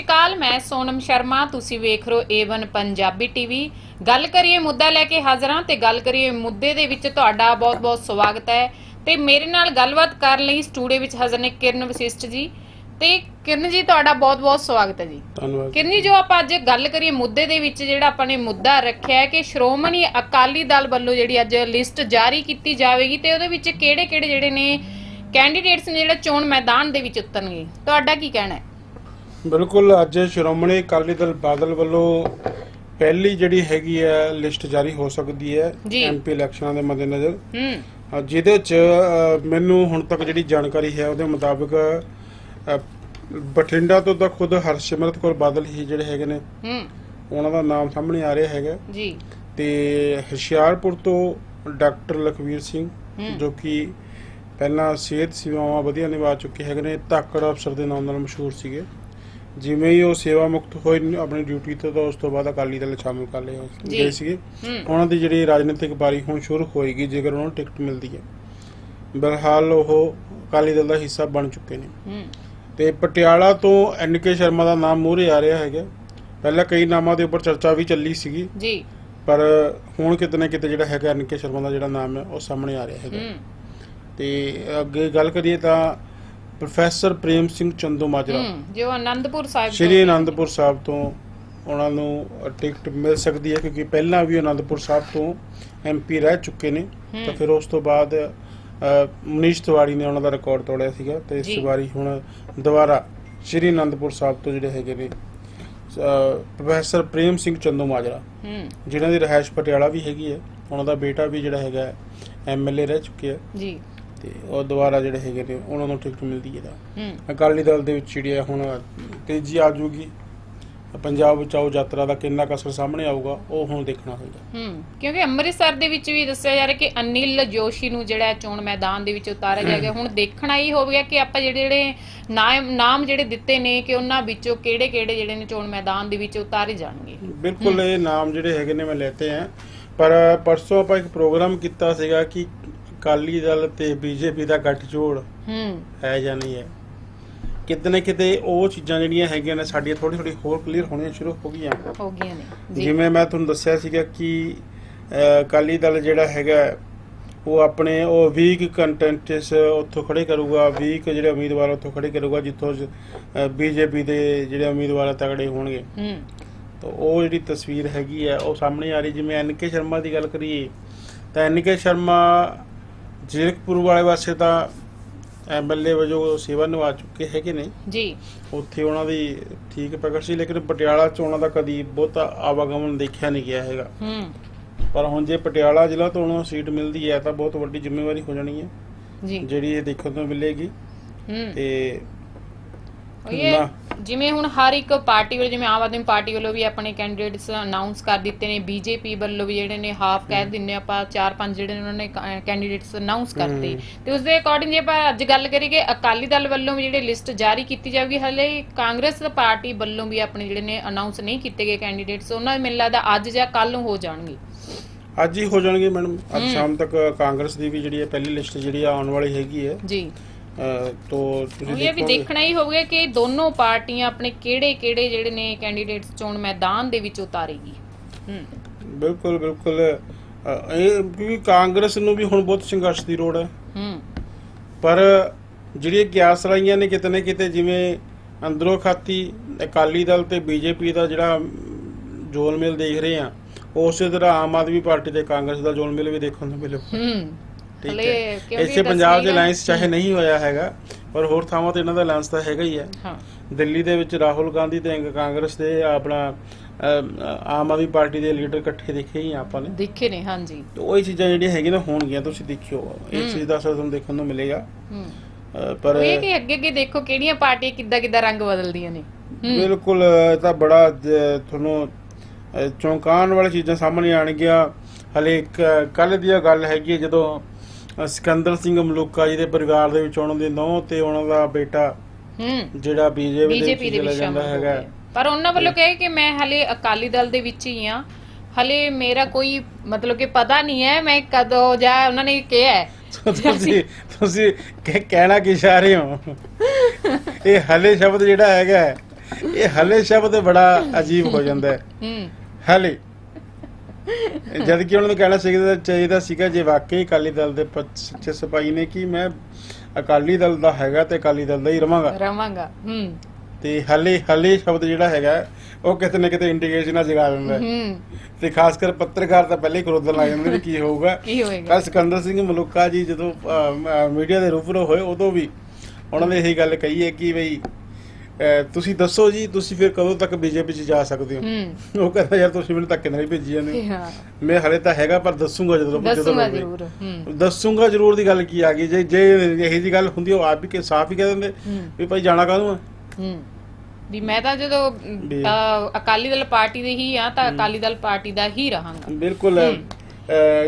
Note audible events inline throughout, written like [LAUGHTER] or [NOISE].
ਅਕਾਲ ਮੈਂ ਸੋਨਮ ਸ਼ਰਮਾ ਤੁਸੀਂ ਵੇਖ ਰਹੇ ਹੋ A1 ਪੰਜਾਬੀ ਟੀਵੀ ਗੱਲ ਕਰੀਏ ਮੁੱਦਾ ਲੈ ਕੇ ਹਾਜ਼ਰ ਹਾਂ ਤੇ ਗੱਲ ਕਰੀਏ ਮੁੱਦੇ ਦੇ ਵਿੱਚ ਤੁਹਾਡਾ ਬਹੁਤ-ਬਹੁਤ ਸਵਾਗਤ ਹੈ। ਤੇ ਮੇਰੇ ਨਾਲ ਗੱਲਬਾਤ ਕਰਨ ਲਈ ਸਟੂਡੀਓ ਵਿੱਚ ਹਾਜ਼ਰ ਨੇ ਕਿਰਨ ਵਸਿਸ਼ਟ ਜੀ। ਤੇ ਕਿਰਨ ਜੀ ਤੁਹਾਡਾ ਬਹੁਤ-ਬਹੁਤ ਸਵਾਗਤ ਹੈ ਜੀ। ਧੰਨਵਾਦ। ਕਿਰਨ ਜੀ ਜੋ ਆਪਾਂ ਅੱਜ ਗੱਲ ਕਰੀਏ ਮੁੱਦੇ ਦੇ ਵਿੱਚ ਜਿਹੜਾ ਆਪਾਂ ਨੇ ਮੁੱਦਾ ਰੱਖਿਆ ਹੈ ਕਿ ਸ਼੍ਰੋਮਣੀ ਅਕਾਲੀ ਦਲ ਵੱਲੋਂ ਜਿਹੜੀ ਅੱਜ ਲਿਸਟ ਜਾਰੀ ਕੀਤੀ ਜਾਵੇਗੀ ਤੇ ਉਹਦੇ ਵਿੱਚ ਕਿਹੜੇ-ਕਿਹੜੇ ਜਿਹੜੇ ਨੇ ਕੈਂਡੀਡੇਟਸ ਨੇ ਜਿਹੜਾ ਚੋਣ ਮੈਦਾਨ ਦੇ ਵਿੱਚ ਉਤਰਨਗੇ। ਤੁਹਾਡਾ ਕੀ ਕਹਿਣਾ ਹੈ? ਬਿਲਕੁਲ ਅੱਜ ਸ਼੍ਰੋਮਣੀ ਅਕਾਲੀ ਦਲ ਬਾਦਲ ਵੱਲੋਂ ਪਹਿਲੀ ਜਿਹੜੀ ਹੈਗੀ ਹੈ ਲਿਸਟ ਜਾਰੀ ਹੋ ਸਕਦੀ ਹੈ। ਐਮਪੀ ਇਲੈਕਸ਼ਨਾਂ ਦੇ ਮੱਦੇਨਜ਼ਰ। ਹੂੰ। ਜਿਹਦੇ ਚ ਮੈਨੂੰ ਹੁਣ ਤੱਕ ਜਿਹੜੀ ਜਾਣਕਾਰੀ ਹੈ ਉਹਦੇ ਮੁਤਾਬਕ ਬਠਿੰਡਾ ਤੋਂ ਤਾਂ ਖੁਦ ਹਰਸਿਮਰਤ ਕੌਰ ਬਾਦਲ ਹੀ ਜਿਹੜੇ ਹੈਗੇ ਨੇ ਹੂੰ। ਉਹਨਾਂ ਦਾ ਨਾਮ ਸਾਹਮਣੇ ਆ ਰਿਹਾ ਹੈਗਾ। ਜੀ। ਤੇ ਹੁਸ਼ਿਆਰਪੁਰ ਤੋਂ ਡਾਕਟਰ ਲਖਵੀਰ ਸਿੰਘ। ਜੋ ਕਿ ਪਹਿਲਾਂ ਸਿਹਤ ਸੇਵਾਵਾਂ ਵਧੀਆ ਨਿਭਾ ਚੁੱਕੇ ਹੈਗੇ ਨੇ ਧਾਕੜ ਅਫਸਰ ਦੇ ਨਾਮ ਨਾਲ ਮਸ਼ਹੂਰ ਸੀਗੇ। ਜਿਵੇਂ ਹੀ ਉਹ ਸੇਵਾ ਮੁਕਤ ਹੋਏ ਆਪਣੀ ਡਿਊਟੀ ਤੋਂ ਤਾਂ ਉਸ ਤੋਂ ਬਾਅਦ ਅਕਾਲੀ ਦਲ ਸ਼ਾਮਿਲ ਕਰ ਲਏ। ਗਏ ਸੀਗੇ। ਉਹਨਾਂ ਦੀ ਜਿਹੜੀ ਰਾਜਨੀਤਿਕ ਬਾਰੀ ਹੁਣ ਸ਼ੁਰੂ ਹੋਏਗੀ ਜੇਕਰ ਉਹਨਾਂ ਨੂੰ ਟਿਕਟ ਮਿਲਦੀ ਹੈ। ਬਹਰਹਾਲ ਉਹ ਅਕਾਲੀ ਦਲ ਦਾ ਹਿੱਸਾ ਬਣ ਚੁੱਕੇ ਨੇ। ਤੇ ਪਟਿਆਲਾ ਤੋਂ ਐਨ ਕੇ ਸ਼ਰਮਾ ਦਾ ਨਾਮ ਮੂਹਰੇ ਆ ਰਿਹਾ ਹੈਗਾ। ਪਹਿਲਾਂ ਕਈ ਨਾਮਾਂ ਦੇ ਉੱਪਰ ਚਰਚਾ ਵੀ ਚੱਲੀ ਸੀਗੀ। ਜੀ। ਪਰ ਹੁਣ ਕਿਤੇ ਨਾ ਕਿਤੇ ਜਿਹੜਾ ਹੈਗਾ ਐਨ ਕੇ ਸ਼ਰਮਾ ਦਾ ਜਿਹੜਾ ਨਾਮ ਹੈ ਉਹ ਸਾਹਮਣੇ ਆ ਰਿਹਾ ਹੈਗਾ। ਤੇ ਅੱਗੇ ਗੱਲ ਕਰੀਏ ਤਾਂ ਪ੍ਰੋਫੈਸਰ ਪ੍ਰੇਮ ਸਿੰਘ ਚੰਦੋਮਾਜਰਾ ਹੂੰ ਜੋ ਆਨੰਦਪੁਰ ਸਾਹਿਬ ਸ਼੍ਰੀ ਆਨੰਦਪੁਰ ਸਾਹਿਬ ਤੋਂ ਉਹਨਾਂ ਨੂੰ ਟਿਕਟ ਮਿਲ ਸਕਦੀ ਹੈ ਕਿਉਂਕਿ ਪਹਿਲਾਂ ਵੀ ਆਨੰਦਪੁਰ ਸਾਹਿਬ ਤੋਂ ਐਮਪੀ ਰਹਿ ਚੁੱਕੇ ਨੇ। ਤਾਂ ਫਿਰ ਉਸ ਤੋਂ ਬਾਅਦ ਮਨੀਸ਼ ਤਿਵਾਰੀ ਨੇ ਉਹਨਾਂ ਦਾ ਰਿਕਾਰਡ ਤੋੜਿਆ ਸੀਗਾ। ਤੇ ਇਸ ਵਾਰੀ ਹੁਣ ਦੁਬਾਰਾ ਸ਼੍ਰੀ ਆਨੰਦਪੁਰ ਸਾਹਿਬ ਤੋਂ ਜਿਹੜੇ ਹੈਗੇ ਨੇ ਪ੍ਰੋਫੈਸਰ ਪ੍ਰੇਮ ਸਿੰਘ ਚੰਦੋਮਾਜਰਾ ਹੂੰ। ਜਿਨ੍ਹਾਂ ਦੀ ਰਹਿائش ਪਟਿਆਲਾ ਵੀ ਹੈਗੀ ਹੈ। ਉਹਨਾਂ ਦਾ ਬੇਟਾ ਵੀ ਜਿਹੜਾ ਹੈਗਾ ਐਮਐਲਏ ਰਹਿ ਚੁੱਕਿਆ। ਜੀ। ਤੇ ਉਹ ਦੁਬਾਰਾ ਜਿਹੜੇ ਹੈਗੇ ਨੇ ਉਹਨਾਂ ਨੂੰ ਟਿਕਟ ਮਿਲਦੀ ਹੈ ਤਾਂ। ਹੂੰ। ਅਕਾਲੀ ਦਲ ਦੇ ਵਿੱਚ ਜਿਹੜੀ ਹੈ ਹੁਣ ਤੇਜ਼ੀ ਆ ਜਾਊਗੀ। ਪੰਜਾਬ ਬਚਾਓ ਯਾਤਰਾ ਦਾ ਕਿੰਨਾ ਕੁ ਅਸਰ ਸਾਹਮਣੇ ਆਊਗਾ ਉਹ ਹੁਣ ਦੇਖਣਾ ਹੋਏਗਾ। ਹੂੰ ਕਿਉਂਕਿ ਅੰਮ੍ਰਿਤਸਰ ਦੇ ਵਿੱਚ ਵੀ ਦੱਸਿਆ ਜਾ ਰਿਹਾ ਕਿ ਅਨਿਲ ਜੋਸ਼ੀ ਨੂੰ ਜਿਹੜਾ ਹੈ ਚੋਣ ਮੈਦਾਨ ਦੇ ਵਿੱਚ ਉਤਾਰਿਆ ਜਾਏਗਾ ਹੁਣ ਦੇਖਣਾ ਹੀ ਹੋਵੇਗਾ ਕਿ ਆਪਾਂ ਜਿਹੜੇ ਜਿਹੜੇ ਨਾਮ ਨਾਮ ਜਿਹੜੇ ਦਿੱਤੇ ਨੇ ਕਿ ਉਹਨਾਂ ਵਿੱਚੋਂ ਕਿਹੜੇ ਕਿਹੜੇ ਜਿਹੜੇ ਨੇ ਚੋਣ ਮੈਦਾਨ ਦੇ ਵਿੱਚ ਉਤਾਰੇ ਜਾਣਗੇ। ਬਿਲਕੁਲ ਇਹ ਨਾਮ ਜਿਹੜੇ ਹੈਗੇ ਨੇ ਮੈਂ ਲੈਤੇ ਆ। ਪਰ ਪਰਸੋਂ ਆਪਾਂ ਇੱਕ ਪ੍ਰੋਗਰਾਮ ਕੀਤਾ ਸੀਗਾ ਕਿ ਅਕਾਲੀ ਦਲ ਤੇ ਬੀਜੇਪੀ ਦਾ ਗੱਠਜੋੜ ਹੂੰ। ਹੈ ਜਾਂ ਨਹੀਂ ਹੈ? ਕਿਤੇ ਨਾ ਕਿਤੇ ਉਹ ਚੀਜ਼ਾਂ ਜਿਹੜੀਆਂ ਹੈਗੀਆਂ ਨੇ ਸਾਡੀਆਂ ਥੋੜੀ ਥੋੜੀ ਹੋਰ ਕਲੀਅਰ ਹੋਣੀਆਂ ਸ਼ੁਰੂ ਹੋ ਗਈਆਂ। ਹੋ ਗਈਆਂ ਨੇ। ਜਿਵੇਂ ਮੈਂ ਤੁਹਾਨੂੰ ਦੱਸਿਆ ਸੀਗਾ ਕਿ ਅਕਾਲੀ ਦਲ ਜਿਹੜਾ ਹੈਗਾ ਉਹ ਆਪਣੇ ਉਹ ਵੀਕ ਕੰਟੈਂਟਸ ਉੱਥੋਂ ਖੜੇ ਕਰੂਗਾ ਵੀਕ ਜਿਹੜੇ ਉਮੀਦਵਾਰ ਉੱਥੋਂ ਖੜੇ ਕਰੂਗਾ ਜਿੱਥੋਂ ਬੀਜੇਪੀ ਦੇ ਜਿਹੜੇ ਉਮੀਦਵਾਰ ਤਗੜੇ ਹੋਣਗੇ। ਹੂੰ। ਤਾਂ ਉਹ ਜਿਹੜੀ ਤਸਵੀਰ ਹੈਗੀ ਹੈ ਉਹ ਸਾਹਮਣੇ ਆ ਰਹੀ। ਜਿਵੇਂ ਐਨ ਕੇ ਸ਼ਰਮਾ ਦੀ ਗੱਲ ਕਰੀਏ ਤਾਂ ਐਨ ਕੇ ਸ਼ਰਮਾ ਜ਼ੀਰਕਪੁਰ ਵਾਲੇ ਪਾਸੇ ਤਾਂ ਐਮਐਲਏ ਵਜੋਂ ਸੇਵਾ ਨਿਭਾ ਚੁੱਕੇ ਹੈਗੇ ਨੇ। ਜੀ। ਉੱਥੇ ਉਹਨਾਂ ਦੀ ਠੀਕ ਪ੍ਰਗਟ ਸੀ ਲੇਕਿਨ ਪਟਿਆਲਾ ਚ ਉਹਨਾਂ ਦਾ ਕਦੀ ਬਹੁਤਾ ਆਵਾਗਮਨ ਦੇਖਿਆ ਨਹੀਂ ਗਿਆ ਹੈਗਾ। ਹੂੰ। ਪਰ ਹੁਣ ਜੇ ਪਟਿਆਲਾ ਜ਼ਿਲ੍ਹਾ ਤੋਂ ਉਹਨਾਂ ਨੂੰ ਸੀਟ ਮਿਲਦੀ ਹੈ ਤਾਂ ਬਹੁਤ ਵੱਡੀ ਜ਼ਿੰਮੇਵਾਰੀ ਹੋ ਜਾਣੀ ਹੈ। ਜੀ। ਜਿਹੜੀ ਇਹ ਦੇਖਣ ਨੂੰ ਮਿਲੇਗੀ। ਹੂੰ। ਤੇ ਇਹ ਨਾ। ਜਿਵੇਂ ਹੁਣ ਹਰ ਇੱਕ ਪਾਰਟੀ ਵੱਲੋਂ ਜਿਵੇਂ ਆਮ ਆਦਮੀ ਪਾਰਟੀ ਵੱਲੋਂ ਵੀ ਆਪਣੇ ਕੈਂਡੀਡੇਟਸ ਅਨਾਉਂਸ ਕਰ ਦਿੱਤੇ ਨੇ ਬੀਜੇਪੀ ਵੱਲੋਂ ਵੀ ਜਿਹੜੇ ਨੇ ਹਾਫ ਕਹਿ ਦਿੰਨੇ ਆਪਾਂ ਚਾਰ ਪੰਜ ਜਿਹੜੇ ਨੇ ਉਹਨਾਂ ਨੇ ਕੈਂਡੀਡੇਟਸ ਅਨਾਉਂਸ ਕਰਤੇ। ਤੇ ਉਸ ਦੇ ਅਕੋਰਡਿੰਗ ਜੇ ਆਪਾਂ ਅੱਜ ਗੱਲ ਕਰੀਏ ਅਕਾਲੀ ਦਲ ਵੱਲੋਂ ਵੀ ਜਿਹੜੇ ਲਿਸਟ ਜਾਰੀ ਕੀਤੀ ਜਾਊਗੀ ਹਲੇ ਕਾਂਗਰਸ ਪਾਰਟੀ ਵੱਲੋਂ ਵੀ ਆਪਣੇ ਜਿਹੜੇ ਨੇ ਅਨਾਉਂਸ ਨਹੀਂ ਕੀਤੇ ਗਏ ਕੈਂਡੀਡੇਟਸ ਉਹਨਾਂ ਮੈਨੂੰ ਲੱਗਦਾ ਅੱਜ ਜਾਂ ਕੱਲ ਨੂੰ ਹੋ ਜਾਣਗੇ। ਅੱਜ ਹੀ ਹੋ ਜਾਣਗੇ ਮੈਡਮ। ਅੱਜ ਸ਼ਾਮ ਤੱਕ ਕਾਂਗਰਸ ਦੀ ਵੀ ਜਿਹੜੀ ਹੈ ਪਹਿਲੀ ਲਿਸਟ ਜਿਹੜੀ ਆਉਣ ਵਾਲੀ ਹੈਗੀ ਹੈ। ਜੀ। ਅਹ, ਤੋਂ ਤੁਸੀਂ ਉਹ ਇਹ ਵੀ ਦੇਖੋਗੇ- ਦੇਖਣਾ ਹੀ ਹੋਊਗਾ ਕਿ ਦੋਨੋਂ ਪਾਰਟੀਆਂ ਆਪਣੇ ਕਿਹੜੇ ਕਿਹੜੇ ਜਿਹੜੇ ਨੇ ਕੈਂਡੀਡੇਟਸ ਚੋਣ ਮੈਦਾਨ ਦੇ ਵਿੱਚ ਉਤਾਰੇਗੀ। ਹੂੰ। ਬਿਲਕੁਲ ਬਿਲਕੁਲ। ਇਹ ਕਿਉਂਕਿ ਕਾਂਗਰਸ ਨੂੰ ਵੀ ਹੁਣ ਬਹੁਤ ਸੰਘਰਸ਼ ਦੀ ਲੋੜ ਹੈ। ਹੂੰ। ਪਰ ਜਿਹੜੀਆਂ ਕਿਆਸ ਰਾਈਆਂ ਨੇ ਕਿਤੇ ਨਾ ਕਿਤੇ ਜਿਵੇਂ ਅੰਦਰੋਂ ਖਾਤੀ ਅਕਾਲੀ ਦਲ ਤੇ ਬੀਜੇਪੀ ਦਾ ਜਿਹੜਾ ਜੋਲਮੇਲ ਦੇਖ ਰਹੇ ਆ ਉਸੇ ਤਰ੍ਹਾਂ ਆਮ ਆਦਮੀ ਪਾਰਟੀ ਤੇ ਕਾਂਗਰਸ ਦਾ ਜੋਲਮੇਲ ਵੀ ਦੇਖਣ ਨੂੰ ਮਿਲੇ ਹੂੰ। ਠੀਕ ਹੈ। ਇੱਥੇ ਪੰਜਾਬ ਤਸਵੀਰਾਂ- ਅਲਾਈਅੰਸ ਚਾਹੇ ਨਹੀਂ ਹੋਇਆ ਹੈਗਾ ਪਰ ਹੋਰ ਥਾਵਾਂ ਤੇ ਇਹਨਾਂ ਦਾ ਅਲਾਈਅੰਸ ਤਾਂ ਹੈਗਾ ਹੀ ਹੈ। ਹਾਂ। ਦਿੱਲੀ ਦੇ ਵਿੱਚ ਰਾਹੁਲ ਗਾਂਧੀ ਤੇ ਕਾਂਗਰਸ ਦੇ ਆਪਣਾ ਆਮ ਆਦਮੀ ਪਾਰਟੀ ਦੇ ਲੀਡਰ ਇਕੱਠੇ ਦੇਖੇ ਹੀ ਆਪਾਂ ਨੇ। ਦੇਖੇ ਨੇ ਹਾਂਜੀ। ਤੇ ਉਹ ਚੀਜ਼ਾਂ ਜਿਹੜੀਆਂ ਹੈਗੀਆਂ ਨਾ ਹੋਣਗੀਆਂ ਤੁਸੀਂ ਦੇਖਿਓ। ਇਹ ਚੀਜ਼ ਦਾ ਅਸਰ ਤੁਹਾਨੂੰ ਦੇਖਣ ਨੂੰ ਮਿਲੇਗਾ। ਪਰ ਇਹ ਕਿ ਅੱਗੇ ਅੱਗੇ ਦੇਖੋ ਕਿਹੜੀਆਂ ਪਾਰਟੀਆਂ ਕਿੱਦਾਂ ਕਿੱਦਾਂ ਰੰਗ ਬਦਲਦੀਆਂ ਨੇ। ਬਿਲਕੁਲ ਇਹ ਤਾਂ ਬੜਾ ਤੁਹਾਨੂੰ ਚੌਂਕਾਉਣ ਵਾਲੀ ਚੀਜ਼ਾਂ ਸਾਹਮਣੇ ਆਣਗੀਆਂ ਹਲੇ ਇੱਕ ਕੱਲ ਦੀ ਗੱਲ ਹੈਗੀ ਜਦੋਂ ਸਿਕੰਦਰ ਸਿੰਘ ਮਲੂਕਾ ਜੀ ਦੇ ਪਰਿਵਾਰ ਦੇ ਵਿੱਚ ਉਹਨਾਂ ਦੇ ਨੌ ਤੇ ਉਹਨਾਂ ਦਾ ਬੇਟਾ ਹੂੰ। ਜਿਹੜਾ ਬੀਜੇਪੀ ਦੇ ਬੀਜੇਪੀ ਵਿੱਚ ਦੇ ਚਲਾ ਵਿੱਚ ਜਾਂਦਾ ਸ਼ਾਮਲ ਹੋ ਹੈਗਾ। ਗਏ ਪਰ ਉਹਨਾਂ ਵੱਲੋਂ ਕਹੇ ਕਿ ਮੈਂ ਹਲੇ ਅਕਾਲੀ ਦਲ ਦੇ ਵਿੱਚ ਹੀ ਆ ਹਲੇ ਮੇਰਾ ਕੋਈ ਮਤਲਬ ਕਿ ਪਤਾ ਨਹੀਂ ਹੈ ਮੈਂ ਕਦੋਂ ਜਾਂ ਉਹਨਾਂ ਨੇ ਕਿਹਾ ਹੈ। [LAUGHS] ਤੁਸੀਂ ਤੁਸੀਂ ਕਹਿ- ਕਹਿਣਾ ਕੀ ਚਾਹ ਰਹੇ ਹੋ? [LAUGHS] ਇਹ ਹਲੇ ਸ਼ਬਦ ਜਿਹੜਾ ਹੈਗਾ ਹੈ, ਇਹ ਹਲੇ ਸ਼ਬਦ ਬੜਾ ਅਜੀਬ ਹੋ ਜਾਂਦਾ ਹੈ। ਹੂੰ। ਹਲੇ ਜਦ ਕਿ ਉਹਨਾਂ ਨੂੰ ਕਹਿਣਾ ਚਾਹੀਦਾ ਚਾਹੀਦਾ ਸੀਗਾ ਜੇ ਵਾਕਈ ਅਕਾਲੀ ਦਲ ਦੇ ਸੱਚੇ ਸਿਪਾਹੀ ਨੇ ਕਿ ਮੈਂ ਅਕਾਲੀ ਦਲ ਦਾ ਹੈਗਾ ਤੇ ਅਕਾਲੀ ਦਲ ਦਾ ਹੀ ਰਵਾਂਗਾ। ਰਵਾਂਗਾ ਹੂੰ। ਤੇ ਹਲੇ ਹਲੇ ਸ਼ਬਦ ਜਿਹੜਾ ਹੈਗਾ ਉਹ ਕਿਤੇ ਨਾ ਕਿਤੇ ਇੰਡੀਕੇਸ਼ਨ ਆ ਜਗਾ ਦਿੰਦਾ ਹੈ। ਤੇ ਖਾਸ ਕਰ ਪੱਤਰਕਾਰ ਤਾਂ ਪਹਿਲੇ ਹੀ ਖਰੋਦਣ ਲੱਗ ਜਾਂਦੇ ਵੀ ਕੀ ਹੋਊਗਾ। ਕੀ ਹੋਏਗਾ? ਕੱਲ ਸਿਕੰਦਰ ਸਿੰਘ ਮਲੂਕਾ ਜੀ ਜਦੋਂ ਮੀਡੀਆ ਦੇ ਰੂਬਰੂ ਹੋਏ ਉਦੋਂ ਵੀ ਉਹਨਾਂ ਨੇ ਇਹੀ ਗੱਲ ਕਹੀ ਹੈ ਕਿ ਬਈ ਤੁਸੀਂ ਦੱਸੋ ਜੀ ਤੁਸੀਂ ਫਿਰ ਕਦੋਂ ਤੱਕ ਬੀਜੇਪੀ 'ਚ ਜਾ ਸਕਦੇ ਹੋ? ਉਹ ਕਹਿੰਦਾ ਯਾਰ ਤੁਸੀਂ ਮੈਨੂੰ ਧੱਕੇ ਨਾਲ ਹੀ ਭੇਜੀ ਜਾਂਦੇ ਮੈਂ ਹਲੇ ਤਾਂ ਹੈਗਾ ਪਰ ਦੱਸੂਗਾ ਜਦੋਂ ਦੱਸੂਗਾ। ਜ਼ਰੂਰ ਦੱਸੂਗਾ ਜ਼ਰੂਰ ਦੀ ਗੱਲ ਕੀ ਆ ਗਈ? ਜੇ ਜੇ ਇਹੀ ਜੀ ਗੱਲ ਹੁੰਦੀ ਉਹ ਆਪ ਵੀ ਕਿ ਸਾਫ਼ ਹੀ ਕਹਿ ਦਿੰਦੇ ਵੀ ਭਾਈ ਜਾਣਾ ਕਾਹਨੂੰ ਆ? ਵੀ ਮੈਂ ਤਾਂ ਜਦੋਂ ਅਕਾਲੀ ਦਲ ਪਾਰਟੀ ਦੇ ਹੀ ਆ ਤਾਂ ਅਕਾਲੀ ਦਲ ਪਾਰਟੀ ਦਾ ਹੀ ਰਹਾਂਗਾ। ਬਿਲਕੁਲ।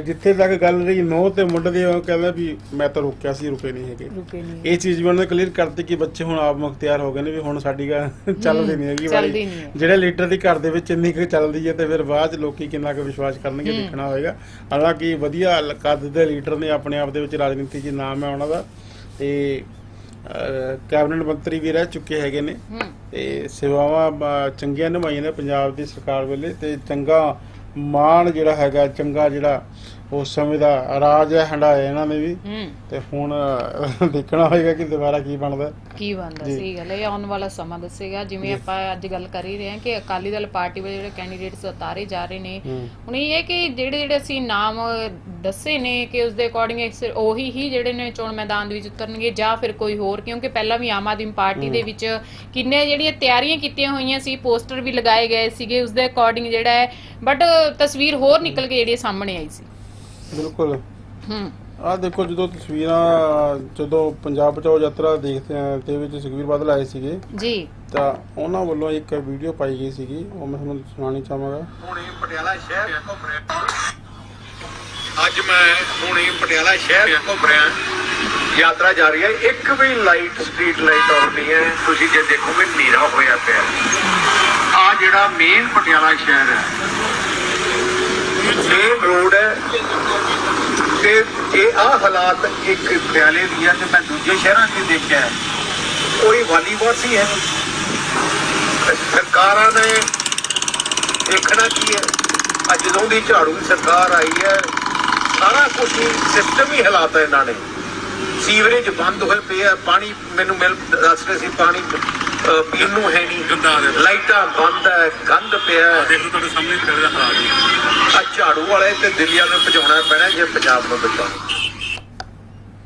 ਜਿੱਥੇ ਤੱਕ ਗੱਲ ਰਹੀ ਨੋ ਤੇ ਮੁੰਡੇ ਦੀ ਉਹ ਕਹਿੰਦਾ ਵੀ ਮੈਂ ਤਾਂ ਰੁਕਿਆ ਸੀ ਰੁਕੇ ਨਹੀਂ ਹੈਗੇ। ਰੁਕੇ ਨਹੀਂ ਇਹ ਚੀਜ਼ ਵੀ ਉਹਨਾਂ ਕਲੀਅਰ ਕਰਤੀ ਕਿ ਬੱਚੇ ਹੁਣ ਆਪ ਮੁਖਤਿਆਰ ਹੋ ਗਏ ਨੇ ਵੀ ਹੁਣ ਸਾਡੀ ਗੱਲ ਚੱਲਦੀ ਨਹੀਂ ਹੈਗੀ ਹੈ। ਜਿਹੜੇ ਲੀਡਰ ਦੀ ਘਰ ਦੇ ਵਿੱਚ ਇੰਨੀ ਕੁ ਚੱਲਦੀ ਹੈ ਤੇ ਫਿਰ ਬਾਅਦ ਲੋਕੀ ਕਿੰਨਾ ਕੁ ਵਿਸ਼ਵਾਸ ਕਰਨਗੇ। ਦੇਖਣਾ ਹੋਏਗਾ। ਹਾਲਾਂਕਿ ਵਧੀਆ ਕੱਦ ਦੇ ਲੀਡਰ ਨੇ ਆਪਣੇ ਆਪ ਦੇ ਵਿੱਚ ਰਾਜਨੀਤੀ 'ਚ ਨਾਮ ਹੈ ਉਹਨਾਂ ਦਾ ਤੇ ਕੈਬਨਿਟ ਮੰਤਰੀ ਵੀ ਰਹਿ ਚੁੱਕੇ ਹੈਗੇ ਨੇ ਤੇ ਸੇਵਾਵਾਂ ਚੰਗੀਆਂ ਨਿਭਾਈਆਂ ਨੇ ਪੰਜਾਬ ਦੀ ਸਰਕਾਰ ਵੇਲੇ ਤੇ ਚੰਗਾ ਮਾਣ ਜਿਹੜਾ ਹੈਗਾ ਚੰਗਾ ਜਿਹੜਾ ਉਸ ਸਮੇਂ ਦਾ ਰਾਜ ਹੈ ਹੰਡਾਇਆ ਇਹਨਾਂ ਨੇ ਵੀ। ਹੂੰ। ਤੇ ਹੁਣ ਦੇਖਣਾ ਹੋਏਗਾ ਕਿ ਦੁਬਾਰਾ ਕੀ ਬਣਦਾ। ਕੀ ਬਣਦਾ। ਸਹੀ ਗੱਲ ਹੈ। ਇਹ ਆਉਣ ਵਾਲਾ ਸਮਾਂ ਦੱਸੇਗਾ। ਜਿਵੇਂ ਆਪਾਂ ਅੱਜ ਗੱਲ ਕਰ ਹੀ ਰਹੇ ਹਾਂ ਕਿ ਅਕਾਲੀ ਦਲ ਪਾਰਟੀ ਵੱਲੋਂ ਜਿਹੜੇ ਕੈਂਡੀਡੇਟਸ ਉਤਾਰੇ ਜਾ ਰਹੇ ਨੇ। ਹੁਣ ਇਹ ਹੈ ਕਿ ਜਿਹੜੇ ਜਿਹੜੇ ਅਸੀਂ ਨਾਮ ਦੱਸੇ ਨੇ ਕਿ ਉਸ ਦੇ ਅਕੋਰਡਿੰਗ ਉਹੀ ਹੀ ਜਿਹੜੇ ਨੇ ਚੋਣ ਮੈਦਾਨ ਦੇ ਵਿੱਚ ਉਤਰਨਗੇ ਜਾਂ ਫਿਰ ਕੋਈ ਹੋਰ ਕਿਉਂਕਿ ਪਹਿਲਾਂ ਵੀ ਆਮ ਆਦਮੀ ਪਾਰਟੀ ਦੇ ਵਿੱਚ ਕਿੰਨੇ ਜਿਹੜੀਆਂ ਤਿਆਰੀਆਂ ਕੀਤੀਆਂ ਹੋਈਆਂ ਸੀ ਪੋਸਟਰ ਵੀ ਲਗਾਏ ਗਏ ਸੀਗੇ ਉਸ ਦੇ ਅਕੋਰਡਿੰਗ ਜਿਹੜਾ ਹੈ। ਬਟ ਤਸਵੀਰ ਹੋਰ ਨਿਕਲ ਕੇ ਜਿਹੜੀ ਸਾਹਮਣੇ ਆਈ ਸੀ। ਬਿਲਕੁਲ। ਹੂੰ। ਆਹ ਦੇਖੋ ਜਦੋਂ ਤਸਵੀਰਾਂ ਜਦੋਂ ਪੰਜਾਬ ਬਚਾਓ ਯਾਤਰਾ ਦੇਖਦੇ ਆ ਤੇ ਵਿੱਚ ਸੁਖਵੀਰ ਬਾਦਲ ਆਏ ਸੀਗੇ। ਜੀ। ਤਾਂ ਉਹਨਾਂ ਵੱਲੋਂ ਇੱਕ ਵੀਡੀਓ ਪਾਈ ਗਈ ਸੀਗੀ। ਉਹ ਮੈਂ ਤੁਹਾਨੂੰ ਸੁਣਾਉਣੀ ਚਾਹਾਂਗਾ। ਹੁਣੇ ਪਟਿਆਲਾ ਸ਼ਹਿਰ ਘੁੰਮ ਰਿਹਾ ਅੱਜ ਮੈਂ ਹੁਣੇ ਪਟਿਆਲਾ ਸ਼ਹਿਰ ਘੁੰਮ ਰਿਹਾ ਯਾਤਰਾ ਜਾ ਰਹੀ ਹੈ। ਇੱਕ ਵੀ ਲਾਈਟ ਸਟਰੀਟ ਲਾਈਟ ਨਹੀਂ ਹੈ। ਤੁਸੀਂ ਜੇ ਦੇਖੋਗੇ ਹਨੇਰਾ ਹੋਇਆ ਪਿਆ। ਆ ਜਿਹੜਾ ਮੇਨ ਪਟਿਆਲਾ ਸ਼ਹਿਰ ਹੈ ਇਹ ਰੋਡ ਹੈ, ਤੇ ਇਹ ਆ ਹਾਲਾਤ ਇੱਕ ਪਟਿਆਲੇ ਦੀ ਹੈ ਤੇ ਮੈਂ ਦੂਜੇ ਸ਼ਹਿਰਾਂ 'ਚ ਦੇਖਿਆ ਹੈ। ਕੋਈ ਵਾਲੀਵਾਸੀ ਹੈ ਸਰਕਾਰਾਂ ਨੇ ਦੇਖਣਾ ਕੀ ਹੈ? ਅੱਜ ਜਦੋਂ ਦੀ ਝਾੜੂ ਦੀ ਸਰਕਾਰ ਆਈ ਹੈ, ਸਾਰਾ ਕੁਝ ਹੀ ਸਿਸਟਮ ਹੀ ਹਿਲਾਤਾ ਇਹਨਾਂ ਨੇ। ਸੀਵਰੇਜ ਬੰਦ ਹੋਏ ਪਏ ਆ, ਪਾਣੀ ਮੈਨੂੰ ਮਿਲ ਦੱਸ ਰਹੇ ਸੀ, ਪਾਣੀ ਨੂੰ ਹੈ ਨਹੀਂ। ਲਾਈਟਾਂ ਬੰਦ ਹੈ ਗੰਦ ਪਿਆ ਹੈ। ਦੇਖੋ ਤੁਹਾਡੇ ਸਾਹਮਣੇ ਪਿੰਡ ਦਾ ਹਾਲ ਜੀ ਆ ਝਾੜੂ ਵਾਲੇ ਤੇ ਦਿੱਲੀ ਵਾਲੇ ਨੂੰ ਭਜਾਉਣਾ ਪੈਣਾ ਜੇ ਪੰਜਾਬ ਨੂੰ ਬਚਾਉਣਾ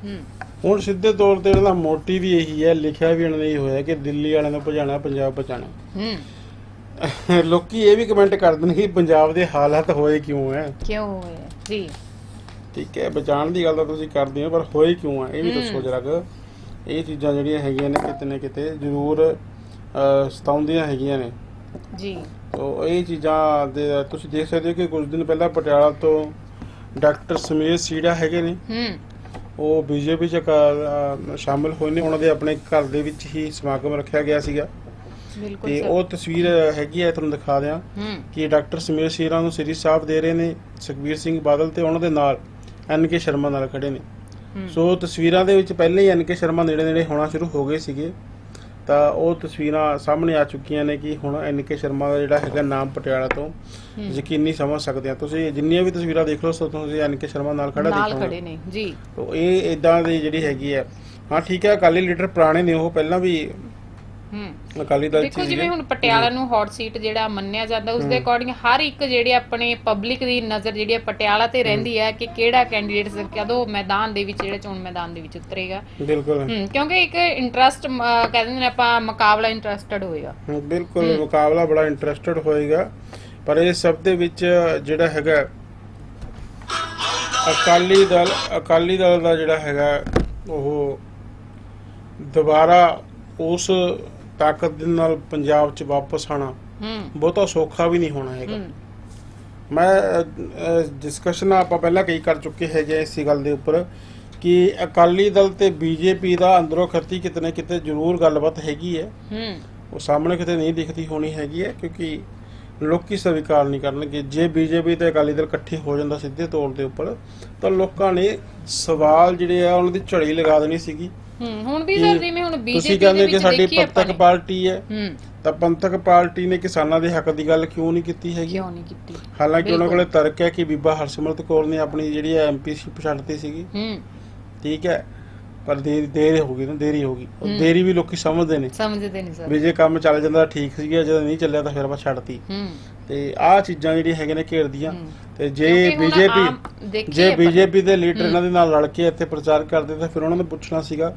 ਹੂੰ ਹੁਣ ਸਿੱਧੇ ਤੌਰ ਤੇ ਇਹਦਾ ਮੋਟਿਵ ਹੀ ਇਹੀ ਹੈ ਲਿਖਿਆ ਵੀ ਇਹਨਾਂ ਨੇ ਇਹ ਹੋਇਆ ਕਿ ਦਿੱਲੀ ਵਾਲਿਆਂ ਨੂੰ ਭਜਾਣਾ ਪੰਜਾਬ ਬਚਾਣਾ ਹੂੰ। ਲੋਕੀ ਇਹ ਵੀ ਕਮੈਂਟ ਕਰ ਦਿੰਦੇ ਕਿ ਪੰਜਾਬ ਦੇ ਹਾਲਾਤ ਹੋਏ ਕਿਉਂ ਹੈ। ਕਿਉਂ ਹੋਇਆ ਜੀ। ਠੀਕ ਹੈ ਬਚਾਉਣ ਦੀ ਗੱਲ ਤਾਂ ਤੁਸੀਂ ਕਰਦੇ ਹੋ ਪਰ ਹੋਏ ਕਿਉਂ ਹੈ ਇਹ ਵੀ ਦੱਸੋ ਜਰਾ ਕੁ। ਇਹ ਚੀਜ਼ਾਂ ਜਿਹੜੀਆਂ ਹੈਗੀਆਂ ਨੇ ਕਿਤੇ ਨਾ ਕਿਤੇ ਜ਼ਰੂਰ ਸਤਾਉਂਦੀਆਂ ਹੈਗੀਆਂ ਨੇ। ਜੀ। ਤੋ ਇਹ ਚੀਜ਼ਾਂ ਦੇ ਤੁਸੀਂ ਦੇਖ ਸਕਦੇ ਹੋ ਕਿ ਕੁਝ ਦਿਨ ਪਹਿਲਾਂ ਪਟਿਆਲਾ ਤੋਂ ਡਾਕਟਰ ਸਮੀਰ ਸੀੜਾ ਹੈਗੇ ਨੇ। ਹੂੰ। ਉਹ ਬੀਜੇਪੀ ਚ ਸ਼ਾਮਿਲ ਹੋਏ ਨੇ। ਉਹਨਾਂ ਦੇ ਆਪਣੇ ਘਰ ਦੇ ਵਿੱਚ ਹੀ ਸਮਾਗਮ ਰੱਖਿਆ ਗਿਆ ਸੀਗਾ। ਬਿਲਕੁਲ ਤੇ ਉਹ ਤਸਵੀਰ ਹੈਗੀ ਹੈ ਤੁਹਾਨੂੰ ਦਿਖਾ ਦਿਆਂ ਕਿ ਡਾਕਟਰ ਸਮੀਰ ਸੀਰਾ ਨੂੰ ਸ੍ਰੀ ਸਾਹਿਬ ਦੇ ਰਹੇ ਨੇ ਸੁਖਬੀਰ ਸਿੰਘ ਬਾਦਲ ਤੇ ਉਹਨਾਂ ਦੇ ਨਾਲ ਐਨ ਕੇ ਸ਼ਰਮਾ ਨਾਲ ਖੜੇ ਨੇ। ਸੋ ਤਸਵੀਰਾਂ ਦੇ ਵਿੱਚ ਪਹਿਲੇ ਹੀ ਐਨ ਕੇ ਸ਼ਰਮਾ ਨੇੜੇ ਨੇੜੇ ਹੋਣਾ ਸ਼ੁਰੂ ਹੋ ਗਏ ਸੀਗੇ। ਤਾਂ ਉਹ ਤਸਵੀਰਾਂ ਸਾਹਮਣੇ ਆ ਚੁੱਕੀਆਂ ਨੇ ਕਿ ਹੁਣ ਐਨ ਕੇ ਸ਼ਰਮਾ ਦਾ ਜਿਹੜਾ ਹੈਗਾ ਨਾਮ ਪਟਿਆਲਾ ਤੋਂ। ਯਕੀਨੀ ਸਮਝ ਸਕਦੇ ਆ ਤੁਸੀਂ ਜਿੰਨੀਆਂ ਵੀ ਤਸਵੀਰਾਂ ਦੇਖ ਲਓ ਸੋ ਤੁਸੀਂ ਐਨ ਕੇ ਸ਼ਰਮਾ ਨਾਲ ਖੜਾ ਨਾਲ ਦੇਖੋਗੇ। ਖੜੇ ਨੇ ਜੀ। ਤੋ ਇਹ ਇਦਾਂ ਦੀ ਜਿਹੜੀ ਹੈਗੀ ਹੈ। ਹਾਂ ਠੀਕ ਹੈ ਅਕਾਲੀ ਲੀਡਰ ਪੁਰਾਣੇ ਨੇ ਉਹ ਪਹਿਲਾਂ ਵੀ ਹੂੰ। ਅਕਾਲੀ ਦਲ ਦੇਖੋ। ਜਿਵੇਂ ਹੁਣ ਪਟਿਆਲਾ ਨੂੰ ਹੌਟ ਸੀਟ ਜਿਹੜਾ ਮੰਨਿਆ ਜਾਂਦਾ ਉਸ ਦੇ ਅਕੋਰਡਿੰਗ ਹਰ ਇੱਕ ਜਿਹੜੇ ਆਪਣੇ ਪਬਲਿਕ ਦੀ ਨਜ਼ਰ ਜਿਹੜੀ ਹੈ ਪਟਿਆਲਾ ਤੇ ਰਹਿੰਦੀ ਹੈ ਕਿ ਕਿਹੜਾ ਕੈਂਡੀਡੇਟ ਕਦੋਂ ਮੈਦਾਨ ਦੇ ਵਿੱਚ ਜਿਹੜਾ ਚੋਣ ਮੈਦਾਨ ਦੇ ਵਿੱਚ ਉਤਰੇਗਾ। ਬਿਲਕੁਲ। ਹੂੰ ਕਿਉਂਕਿ ਇੱਕ ਇੰਟਰਸਟ ਕਹਿੰਦੇ ਨੇ ਆਪਾਂ ਮੁਕਾਬਲਾ ਇੰਟਰਸਟਡ ਹੋਏਗਾ। ਬਿਲਕੁਲ ਮੁਕਾਬਲਾ ਬੜਾ ਇੰਟਰਸਟਡ ਹੋਏਗਾ। ਪਰ ਇਹ ਸਭ ਦੇ ਵਿੱਚ ਜਿਹੜਾ ਹੈਗਾ ਅਕਾਲੀ ਦਲ ਅਕਾਲੀ ਦਲ ਦਾ ਜਿਹੜਾ ਹੈਗਾ ਉਹ ਦੁਬਾਰਾ ਉਸ ਤਾਕਤ ਦੇ ਨਾਲ ਪੰਜਾਬ 'ਚ ਵਾਪਸ ਆਣਾ ਹੂੰ। ਬਹੁਤਾ ਸੌਖਾ ਵੀ ਨਹੀਂ ਹੋਣਾ ਹੈਗਾ। ਮੈਂ ਡਿਸਕਸ਼ਨ ਆਪਾਂ ਪਹਿਲਾਂ ਕਈ ਕਰ ਚੁੱਕੇ ਹੈਗੇ ਇਸੇ ਗੱਲ ਦੇ ਉੱਪਰ ਕਿ ਅਕਾਲੀ ਦਲ ਤੇ ਬੀਜੇਪੀ ਦਾ ਅੰਦਰੋਂ ਖਰਤੀ ਕਿਤੇ ਨਾ ਕਿਤੇ ਜ਼ਰੂਰ ਗੱਲਬਾਤ ਹੈਗੀ ਹੈ। ਹੂੰ। ਉਹ ਸਾਹਮਣੇ ਕਿਤੇ ਨਹੀਂ ਦਿਖਦੀ ਹੋਣੀ ਹੈਗੀ ਹੈ ਕਿਉਂਕਿ ਲੋਕੀ ਸਵੀਕਾਰ ਨਹੀਂ ਕਰਨਗੇ। ਜੇ ਬੀਜੇਪੀ ਤੇ ਅਕਾਲੀ ਦਲ ਇਕੱਠੇ ਹੋ ਜਾਂਦਾ ਸਿੱਧੇ ਤੌਰ ਦੇ ਉੱਪਰ ਤਾਂ ਲੋਕਾਂ ਨੇ ਸਵਾਲ ਜਿਹੜੇ ਆ ਉਹਨਾਂ ਦੀ ਝੜੀ ਲਗਾ ਦੇਣੀ ਸੀਗੀ। ਹੂੰ ਹੁਣ ਵੀ ਸਰ ਜਿਵੇਂ ਹੁਣ ਤੁਸੀਂ ਬੀਜੇਪੀ ਦੇ ਕਹਿੰਦੇ ਕਿ ਵਿੱਚ ਸਾਡੀ ਦੇਖੀ ਆਪਾਂ ਪੱਤਕ ਨੇ। ਪਾਰਟੀ ਹੈ ਹੂੰ। ਤਾਂ ਪੰਥਕ ਪਾਰਟੀ ਨੇ ਕਿਸਾਨਾਂ ਦੇ ਹੱਕ ਦੀ ਗੱਲ ਕਿਉਂ ਨਹੀਂ ਕੀਤੀ ਹੈਗੀ? ਕਿਉਂ ਨਹੀਂ ਕੀਤੀ? ਹਾਲਾਂਕਿ ਉਹਨਾਂ ਕੋਲੇ ਬਿਲਕੁਲ। ਤਰਕ ਹੈ ਕਿ ਬੀਬਾ ਹਰਸਿਮਰਤ ਕੌਰ ਨੇ ਆਪਣੀ ਜਿਹੜੀ ਐਮਪੀਸ਼ਿਪ ਛੱਡਤੀ ਸੀਗੀ। ਹੂੰ। ਠੀਕ ਹੈ। ਪਰ ਦੇਰ ਦੇਰ ਹੋ ਗਈ ਨਾ ਦੇਰੀ ਹੋ ਗਈ। ਉਹ ਹੂੰ। ਦੇਰੀ ਵੀ ਲੋਕੀ ਸਮਝਦੇ ਨੇ। ਸਮਝਦੇ ਨਹੀਂ ਸਰ। ਵੀ ਜੇ ਕੰਮ ਚੱਲ ਜਾਂਦਾ ਤਾਂ ਠੀਕ ਸੀਗਾ ਜਦੋਂ ਨਹੀਂ ਚੱਲਿਆ ਤਾਂ ਫਿਰ ਆਪਾਂ ਛੱਡਤੀ। ਹੂੰ। ਤੇ ਆਹ ਚੀਜ਼ਾਂ ਜਿਹੜੀਆਂ ਹੈਗੇ ਨੇ ਘੇਰਦੀਆਂ ਹੂੰ। ਤੇ ਜੇ ਕਿਉਂਕਿ ਹੁਣ ਬੀਜੇਪੀ ਦੇਖੀਏ ਜੇ ਆਪਾਂ- ਬੀਜੇਪੀ ਦੇ ਲੀਡਰ। ਇਹਨਾਂ ਦੇ ਨਾਲ ਲੜ ਕੇ ਇੱਥੇ ਪ੍ਰਚਾਰ ਕਰਦੇ ਤਾਂ ਫਿਰ ਉਹਨਾਂ ਨੇ ਪੁੱਛਣਾ ਸੀਗਾ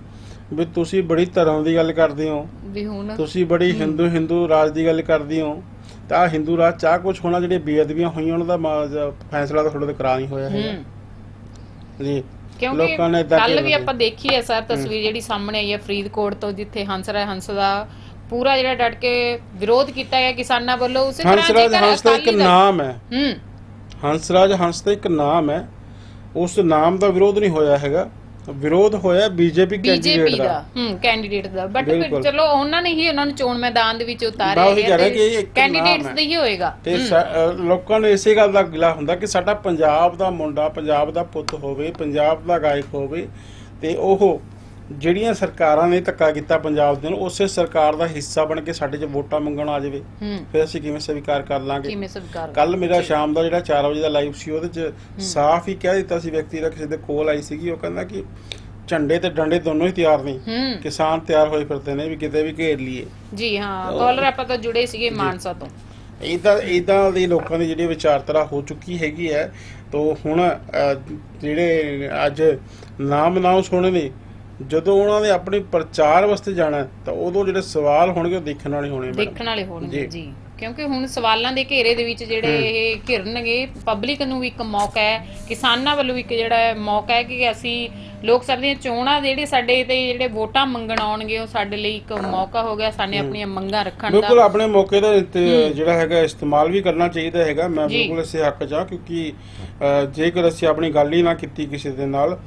ਵੀ ਤੁਸੀਂ ਬੜੀ ਧਰਮ ਦੀ ਗੱਲ ਕਰਦੇ ਹੋ। ਵੀ ਹੁਣ ਤੁਸੀਂ ਬੜੀ ਹਿੰਦੂ ਹਿੰਦੂ ਰਾਜ ਦੀ ਗੱਲ ਕਰਦੇ ਹੋ। ਤਾਂ ਹਿੰਦੂ ਰਾਜ ਚਾਹ ਕੁਝ ਹੋਣਾ ਜਿਹੜੇ ਬੇਅਦਬੀਆਂ ਹੋਈਆਂ ਉਹਨਾਂ ਦਾ ਮਾ- ਜ- ਫੈਸਲਾ ਤਾਂ ਤੁਹਾਡੇ ਤੇ ਕਰਾ ਨਹੀਂ ਹੋਇਆ ਹੈਗਾ। ਹੂੰ। ਜੀ। ਕਿਉਂਕਿ ਲੋਕਾਂ ਨੇ ਏਦਾਂ ਕੱਲ ਵੀ। ਆਪਾਂ ਦੇਖੀ ਹੈ ਸਰ ਤਸਵੀਰ ਜਿਹੜੀ ਸਾਹਮਣੇ ਆਈ ਹੈ ਫਰੀਦਕੋਟ ਤੋਂ ਜਿੱਥੇ ਹੰਸਰਾਜ ਹੰਸ ਦਾ ਪੂਰਾ ਜਿਹੜਾ ਡਟ ਕੇ ਵਿਰੋਧ ਕੀਤਾ ਗਿਆ ਕਿਸਾਨਾਂ ਵੱਲੋਂ ਉਸੇ ਤਰ੍ਹਾਂ ਹੰਸਰਾਜ ਹੰਸ ਦਾ ਇੱਕ ਨਾਮ ਹੈ। ਹੂੰ। ਹੰਸਰਾਜ ਹੰਸ ਦਾ ਇੱਕ ਨਾਮ ਹੈ। ਉਸ ਨਾਮ ਦਾ ਵਿਰੋਧ ਨਹੀਂ ਹੋਇਆ ਹੈਗਾ। ਵਿਰੋਧ ਹੋਇਆ ਬੀਜੇਪੀ ਕੈਂਡੀਡੇਟ ਦਾ। ਹੂੰ ਕੈਂਡੀਡੇਟ ਦਾ। ਬਟ ਫਿਰ। ਚਲੋ ਉਹਨਾਂ ਨੇ ਹੀ ਉਹਨਾਂ ਨੂੰ ਚੋਣ ਮੈਦਾਨ ਦੇ ਵਿੱਚ ਉਤਾਰਿਆ ਨਾਮ ਕੈਂਡੀਡੇਟਸ ਹੈ। ਦਾ ਹੀ ਹੋਏਗਾ। ਤੇ ਹੂੰ, ਲੋਕਾਂ ਨੂੰ ਇਸੇ ਗੱਲ ਦਾ ਗਿਲਾ ਹੁੰਦਾ ਕਿ ਸਾਡਾ ਪੰਜਾਬ ਦਾ ਮੁੰਡਾ ਪੰਜਾਬ ਦਾ ਪੁੱਤ ਹੋਵੇ ਪੰਜਾਬ ਦਾ ਗਾਇਕ ਹੋਵੇ ਤੇ ਉਹ ਜਿਹੜੀਆਂ ਸਰਕਾਰਾਂ ਨੇ ਧੱਕਾ ਕੀਤਾ ਪੰਜਾਬ ਦੇ ਨੂੰ ਉਸੇ ਸਰਕਾਰ ਦਾ ਹਿੱਸਾ ਬਣ ਕੇ ਸਾਡੇ 'ਚ ਵੋਟਾਂ ਮੰਗਣ ਆ ਜਾਵੇ। ਫਿਰ ਅਸੀਂ ਕਿਵੇਂ ਸਵੀਕਾਰ ਕਰ ਲਾਂਗੇ? ਕਿਵੇਂ ਸਵੀਕਾਰ ਕੱਲ ਮੇਰਾ ਸ਼ਾਮ ਦਾ ਜਿਹੜਾ 4 ਵਜੇ ਦਾ ਲਾਈਵ ਸੀ ਉਹਦੇ 'ਚ ਸਾਫ਼ ਹੀ ਕਹਿ ਦਿੱਤਾ ਸੀ ਵਿਅਕਤੀ ਦਾ ਕਿਸੇ ਦੇ ਕੋਲ ਆਈ ਸੀਗੀ ਉਹ ਕਹਿੰਦਾ ਕਿ ਝੰਡੇ ਤੇ ਡੰਡੇ ਦੋਨੋਂ ਹੀ ਤਿਆਰ ਨਹੀਂ ਹੂੰ। ਕਿਸਾਨ ਤਿਆਰ ਹੋਏ ਫਿਰਦੇ ਨੇ ਵੀ ਕਿਤੇ ਵੀ ਘੇਰ ਲਈਏ। ਜੀ ਹਾਂ ਕਾਲਰ ਆਪਾਂ ਤਾਂ ਜੁੜੇ ਸੀਗੇ ਮਾਨਸਾ ਤੋਂ। ਇਦਾਂ ਇਦਾਂ ਦੀ ਲੋਕਾਂ ਦੀ ਜਿਹੜੀ ਵਿਚਾਰਧਾਰਾ ਹੋ ਚੁੱਕੀ ਹੈਗੀ ਹੈ ਤੋਂ ਹੁਣ ਜਿਹੜੇ ਅੱਜ ਨਾਮ ਅਨਾਉਂਸ ਹੋਣੇ ਨੇ ਜਦੋਂ ਉਹਨਾਂ ਨੇ ਆਪਣੇ ਪ੍ਰਚਾਰ ਵਾਸਤੇ ਜਾਣਾ ਤਾਂ ਉਦੋਂ ਜਿਹੜੇ ਸਵਾਲ ਹੋਣਗੇ ਉਹ ਦੇਖਣ ਵਾਲੇ ਹੋਣੇ ਦੇਖਣ ਵਾਲੇ ਹੋਣਗੇ ਜੀ। ਕਿਉਂਕਿ ਹੁਣ ਸਵਾਲਾਂ ਦੇ ਘੇਰੇ ਦੇ ਵਿੱਚ ਜਿਹੜੇ ਇਹ ਘਿਰਨਗੇ ਪਬਲਿਕ ਨੂੰ ਵੀ ਇੱਕ ਮੌਕਾ ਹੈ ਕਿਸਾਨਾਂ ਵੱਲੋਂ ਵੀ ਇੱਕ ਜਿਹੜਾ ਮੌਕਾ ਹੈ ਕਿ ਅਸੀਂ ਲੋਕ ਸਭਾ ਦੀਆਂ ਚੋਣਾਂ ਜਿਹੜੇ ਸਾਡੇ ਤੇ ਜਿਹੜੇ ਵੋਟਾਂ ਮੰਗਣ ਆਉਣਗੇ ਉਹ ਸਾਡੇ ਲਈ ਇੱਕ ਮੌਕਾ ਹੋ ਗਿਆ ਸਾਨੇ ਆਪਣੀਆਂ ਮੰਗਾਂ ਰੱਖਣ ਬਿਲਕੁਲ ਦਾ ਆਪਣੇ ਮੌਕੇ ਦਾ ਜਿਹੜਾ ਹੈਗਾ ਇਸਤੇਮਾਲ ਵੀ ਕਰਨਾ ਚਾਹੀਦਾ ਹੈਗਾ ਮੈਂ। ਬਿਲਕੁਲ ਇਸੇ ਹੱਕ 'ਚ ਕਿਉਂਕਿ ਜੇਕਰ ਅਸੀਂ ਆਪਣੀ ਗੱਲ ਹੀ ਨਾ ਕੀਤੀ ਕਿਸੇ ਦੇ ਨਾਲ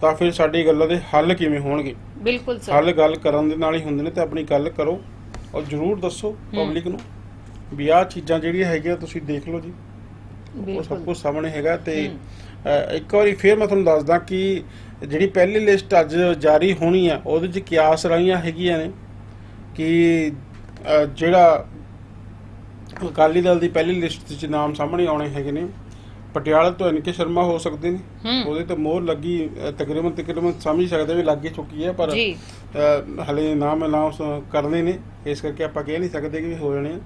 ਤਾਂ ਫਿਰ ਸਾਡੀ ਗੱਲਾਂ ਦੇ ਹੱਲ ਕਿਵੇਂ ਹੋਣਗੇ? ਬਿਲਕੁਲ ਸਰ। ਹੱਲ ਗੱਲ ਕਰਨ ਦੇ ਨਾਲ ਹੀ ਹੁੰਦੇ ਨੇ ਤੇ ਆਪਣੀ ਗੱਲ ਕਰੋ ਔਰ ਜਰੂਰ ਦੱਸੋ ਪਬਲਿਕ ਨੂੰ। ਵੀ ਆਹ ਚੀਜ਼ਾਂ ਜਿਹੜੀਆਂ ਹੈਗੀਆਂ ਤੁਸੀਂ ਦੇਖ ਲਓ ਜੀ। ਉਹ ਸਭ ਬਿਲਕੁਲ। ਕੁਝ ਸਾਹਮਣੇ ਹੈਗਾ ਤੇ ਅ, ਇੱਕ ਵਾਰੀ ਫੇਰ ਮੈਂ ਤੁਹਾਨੂੰ ਦੱਸਦਾ ਕਿ ਜਿਹੜੀ ਪਹਿਲੀ ਲਿਸਟ ਅੱਜ ਜਾਰੀ ਹੋਣੀ ਆ ਉਹਦੇ 'ਚ ਕਿਆਸ ਰਾਈਆਂ ਹੈਗੀਆਂ ਨੇ ਕਿ ਅ, ਜਿਹੜਾ ਅਕਾਲੀ ਦਲ ਦੀ ਪਹਿਲੀ ਲਿਸਟ 'ਚ ਨਾਮ ਸਾਹਮਣੇ ਆਉਣੇ ਹੈਗੇ ਨੇ। ਪਟਿਆਲਾ ਤੋਂ ਐਨਕੇ ਸ਼ਰਮਾ ਹੋ ਸਕਦੇ ਨੇ। ਹੂੰ। ਉਹਦੇ ਤੇ ਮੋਹਰ ਲੱਗੀ ਅ, ਤਕਰੀਬਨ ਤਕਰੀਬਨ ਸਮਝ ਸਕਦੇ ਵੀ ਲੱਗ ਹੀ ਚੁੱਕੀ ਹੈ ਪਰ ਜੀ। ਅ, ਹਲੇ ਨਾਮ ਅਨਾਉਂਸ ਕਰਨੇ ਨੇ। ਇਸ ਕਰਕੇ ਆਪਾਂ ਕਹਿ ਨਹੀਂ ਸਕਦੇ ਕਿ ਵੀ ਹੋ ਜਾਣੇ ਆ।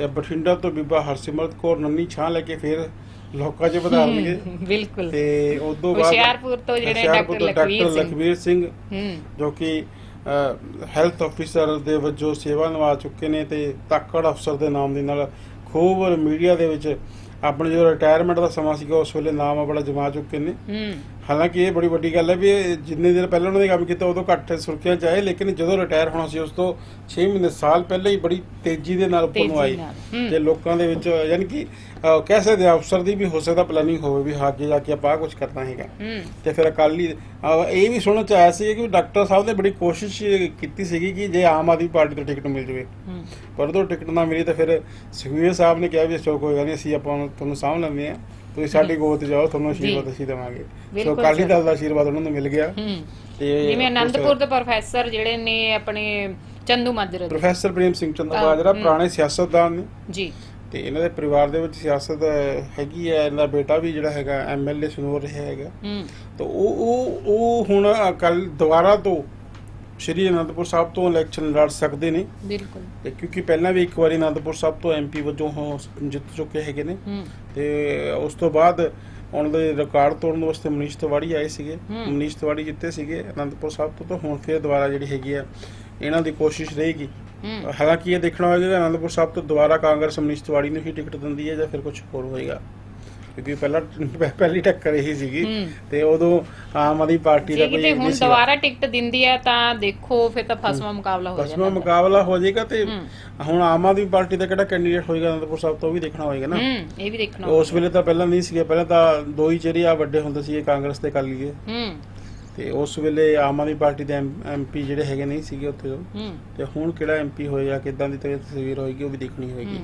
ਤੇ ਬਠਿੰਡਾ ਤੋਂ ਬੀਬਾ ਹਰਸਿਮਰਤ ਕੌਰ ਨੰਨੀ ਛਾਂ ਲੈ ਕੇ ਫਿਰ ਲੋਕਾਂ 'ਚ ਵਧਾਉਣਗੇ ਬਿਲਕੁਲ। ਤੇ ਉਦੋਂ ਬਾਅਦ ਹੁਸ਼ਿਆਰਪੁਰ ਤੋਂ ਜਿਹੜੇ ਡਾਕਟਰ ਲਖਵੀਰ ਸਿੰਘ। ਲਖਵੀਰ ਸਿੰਘ ਹੂੰ। ਜੋ ਕਿ ਹੈਲਥ ਅਫੀਸਰ ਦੇ ਵਜੋਂ ਸੇਵਾ ਨਿਭਾ ਚੁੱਕੇ ਨੇ ਤੇ ਤਾਕੜ ਅਫਸਰ ਦੇ ਨਾਮ ਦੇ ਨਾਲ ਖੂਬ ਮੀਡੀਆ ਦੇ ਵਿੱਚ ਆਪਣੇ ਜੋ ਰਿਟਾਇਰਮੈਂਟ ਦਾ ਸਮਾਂ ਸੀਗਾ ਉਸ ਵੇਲੇ ਨਾਮ ਆਪਣਾ ਜਮਾ ਚੁੱਕੇ ਨੇ। ਹੂੰ। ਹਾਲਾਂਕਿ ਇਹ ਬੜੀ ਵੱਡੀ ਗੱਲ ਹੈ ਵੀ ਇਹ ਜਿੰਨੇ ਦਿਨ ਪਹਿਲਾਂ ਉਹਨਾਂ ਨੇ ਕੰਮ ਕੀਤਾ ਉਦੋਂ ਘੱਟ ਸੁਰਖੀਆਂ ਚ ਆਏ ਲੇਕਿਨ ਜਦੋਂ ਰਿਟਾਇਰ ਹੋਣਾ ਸੀ ਉਸ ਤੋਂ 6 ਮਹੀਨੇ ਸਾਲ ਪਹਿਲਾਂ ਹੀ ਬੜੀ ਤੇਜ਼ੀ ਦੇ ਨਾਲ ਉੱਪਰ ਨੂੰ ਆਈ। ਤੇ ਲੋਕਾਂ ਦੇ ਵਿੱਚ ਯਾਨੀ ਕਿ ਕਹਿ ਸਕਦੇ ਹਾਂ ਅਫਸਰ ਦੀ ਵੀ ਹੋ ਸਕਦਾ ਪਲੈਨਿੰਗ ਹੋਵੇ ਵੀ ਹਾਂ ਅੱਗੇ ਜਾ ਕੇ ਆਪਾਂ ਕੁਝ ਕਰਨਾ ਹੈਗਾ। ਤੇ ਫਿਰ ਅਕਾਲੀ ਇਹ ਵੀ ਸੁਣਨ ਚ ਆਇਆ ਸੀ ਕਿ ਡਾਕਟਰ ਸਾਹਿਬ ਨੇ ਬੜੀ ਕੋਸ਼ਿਸ਼ ਕੀਤੀ ਸੀਗੀ ਕਿ ਜੇ ਆਮ ਆਦਮੀ ਪਾਰਟੀ ਤੋਂ ਟਿਕਟ ਮਿਲ ਜਾਵੇ। ਪਰ ਉਦੋਂ ਟਿਕਟ ਨਾ ਮਿਲੀ ਤਾਂ ਫਿਰ ਸੁਖਵੀਰ ਸਾਹਿਬ ਨੇ ਕਿਹਾ ਵੀ ਚਲੋ ਕੋਈ ਗੱਲ ਨਹੀਂ ਅਸੀਂ ਆਪਾਂ ਤੁਹਾਨੂੰ ਸਾਂਭ ਲੈਂਦੇ ਆ ਤੁਸੀਂ ਸਾਡੀ 'ਚ ਜਾਓ ਤੁਹਾਨੂੰ ਆਸ਼ੀਰਵਾਦ ਅਸੀਂ ਦੇਵਾਂਗੇ। So sir. ਦਲ ਦਾ ਆਸ਼ੀਰਵਾਦ ਉਹਨਾਂ ਨੂੰ ਮਿਲ ਗਿਆ। ਤੇ ਜਿਵੇਂ ਆਨੰਦਪੁਰ ਦੇ ਪ੍ਰੋਫੈਸਰ ਜਿਹੜੇ ਨੇ ਆਪਣੇ ਚੰਦੂ ਮਾਜਰਾ ਪ੍ਰੋਫੈਸਰ ਪ੍ਰੇਮ ਸਿੰਘ ਚੰਦੂਮਾਜਰਾ ਹਮ। ਪੁਰਾਣੇ ਸਿਆਸਤਦਾਨ ਨੇ। ਜੀ। ਤੇ ਇਹਨਾਂ ਦੇ ਪਰਿਵਾਰ ਦੇ ਵਿੱਚ ਸਿਆਸਤ ਹੈਗੀ ਹੈ। ਇਹਨਾਂ ਦਾ ਬੇਟਾ ਵੀ ਜਿਹੜਾ ਹੈਗਾ ਐਮਐਲਏ ਸੁਨੋਰ ਰਿਹਾ ਹੈਗਾ। ਹੂੰ ਤਾਂ ਉਹ ਉਹ ਉਹ ਹੁਣ ਕੱਲ ਦੁਬਾਰਾ ਤੋਂ ਸ਼੍ਰੀ ਅਨੰਦਪੁਰ ਸਾਹਿਬ ਤੋਂ ਇਲੈਕਸ਼ਨ ਲੜ ਸਕਦੇ ਨੇ। ਬਿਲਕੁਲ। ਤੇ ਕਿਉਂਕਿ ਪਹਿਲਾਂ ਵੀ ਇੱਕ ਵਾਰੀ ਅਨੰਦਪੁਰ ਸਾਹਿਬ ਤੋਂ ਐਮਪੀ ਵਜੋਂ ਜਿੱਤ ਚੁੱਕੇ ਹੈਗੇ ਨੇ। ਤੇ ਉਸ ਤੋਂ ਬਾਅਦ ਉਹਨਾਂ ਦੇ ਰਿਕਾਰਡ ਤੋੜਨ ਵਾਸਤੇ ਮਨੀਸ਼ ਤਿਵਾੜੀ ਆਏ ਸੀਗੇ। ਮਨੀਸ਼ ਤਿਵਾੜੀ ਜਿੱਤੇ ਸੀਗੇ ਅਨੰਦਪੁਰ ਸਾਹਿਬ ਤੋਂ ਤਾਂ ਹੁਣ ਫਿਰ ਦੁਬਾਰਾ ਜਿਹੜੀ ਹੈਗੀ ਆ ਇਹਨਾਂ ਦੀ ਕੋਸ਼ਿਸ਼ ਰਹੇਗੀ। ਹਾਲਾਂਕਿ ਇਹ ਦੇਖਣਾ ਹੋਏਗਾ ਕਿ ਅਨੰਦਪੁਰ ਸਾਹਿਬ ਤੋਂ ਦੁਬਾਰਾ ਕਾਂਗਰਸ ਮਨੀਸ਼ ਤਿਵਾੜੀ ਨੂੰ ਹੀ ਟਿਕਟ ਦਿੰਦੀ ਹੈ ਜਾਂ ਫਿਰ ਕੁਝ ਹੋਰ ਹੋਏਗਾ। ਕਿਉਂਕਿ ਪਹਿਲਾਂ ਪਹਿਲੀ ਟੱਕਰ ਇਹੀ ਸੀਗੀ। ਤੇ ਉਦੋਂ ਆਮ ਆਦਮੀ ਪਾਰਟੀ ਦਾ ਜੇ ਕੋਈ ਨਹੀਂ ਹੁਣ। ਦੁਬਾਰਾ ਟਿਕਟ ਦਿੰਦੀ ਹੈ ਤਾਂ ਦੇਖੋ ਫਿਰ ਤਾਂ ਫਸਵਾ ਮੁਕਾਬਲਾ ਹੋ ਜਾਣਾ ਮੁਕਾਬਲਾ ਹੋ ਜਾਏਗਾ ਤੇ। ਹੁਣ ਆਮ ਆਦਮੀ ਪਾਰਟੀ ਦਾ ਕਿਹੜਾ ਕੈਂਡੀਡੇਟ ਹੋਏਗਾ ਅਨੰਦਪੁਰ ਸਾਹਿਬ ਤੋਂ ਵੀ ਦੇਖਣਾ ਹੋਏਗਾ ਨਾ। ਇਹ ਵੀ ਦੇਖਣਾ ਉਸ ਵੇਲੇ ਤਾਂ ਪਹਿਲਾਂ ਨਹੀਂ ਸੀਗੇ ਪਹਿਲਾਂ ਤਾਂ ਦੋ ਹੀ ਚਿਹਰੇ ਆ ਵੱਡੇ ਹੁੰਦੇ ਸੀ ਕਾਂਗਰਸ ਤੇ ਅਕਾਲੀ ਦੇ। ਹੂੰ। ਤੇ ਉਸ ਵੇਲੇ ਆਮ ਆਦਮੀ ਪਾਰਟੀ ਦੇ ਐਮਪੀ ਜਿਹੜੇ ਹੈਗੇ ਨਹੀਂ ਸੀਗੇ ਉੱਥੇ ਤੋਂ ਹੁਣ ਕਿਹੜਾ ਐਮਪੀ ਹੋਏਗਾ ਕਿਦਾਂ ਦੀ ਤਸਵੀਰ ਹੋਏਗੀ ਉਹ ਵੀ ਦੇਖਣੀ ਹੋਏਗੀ।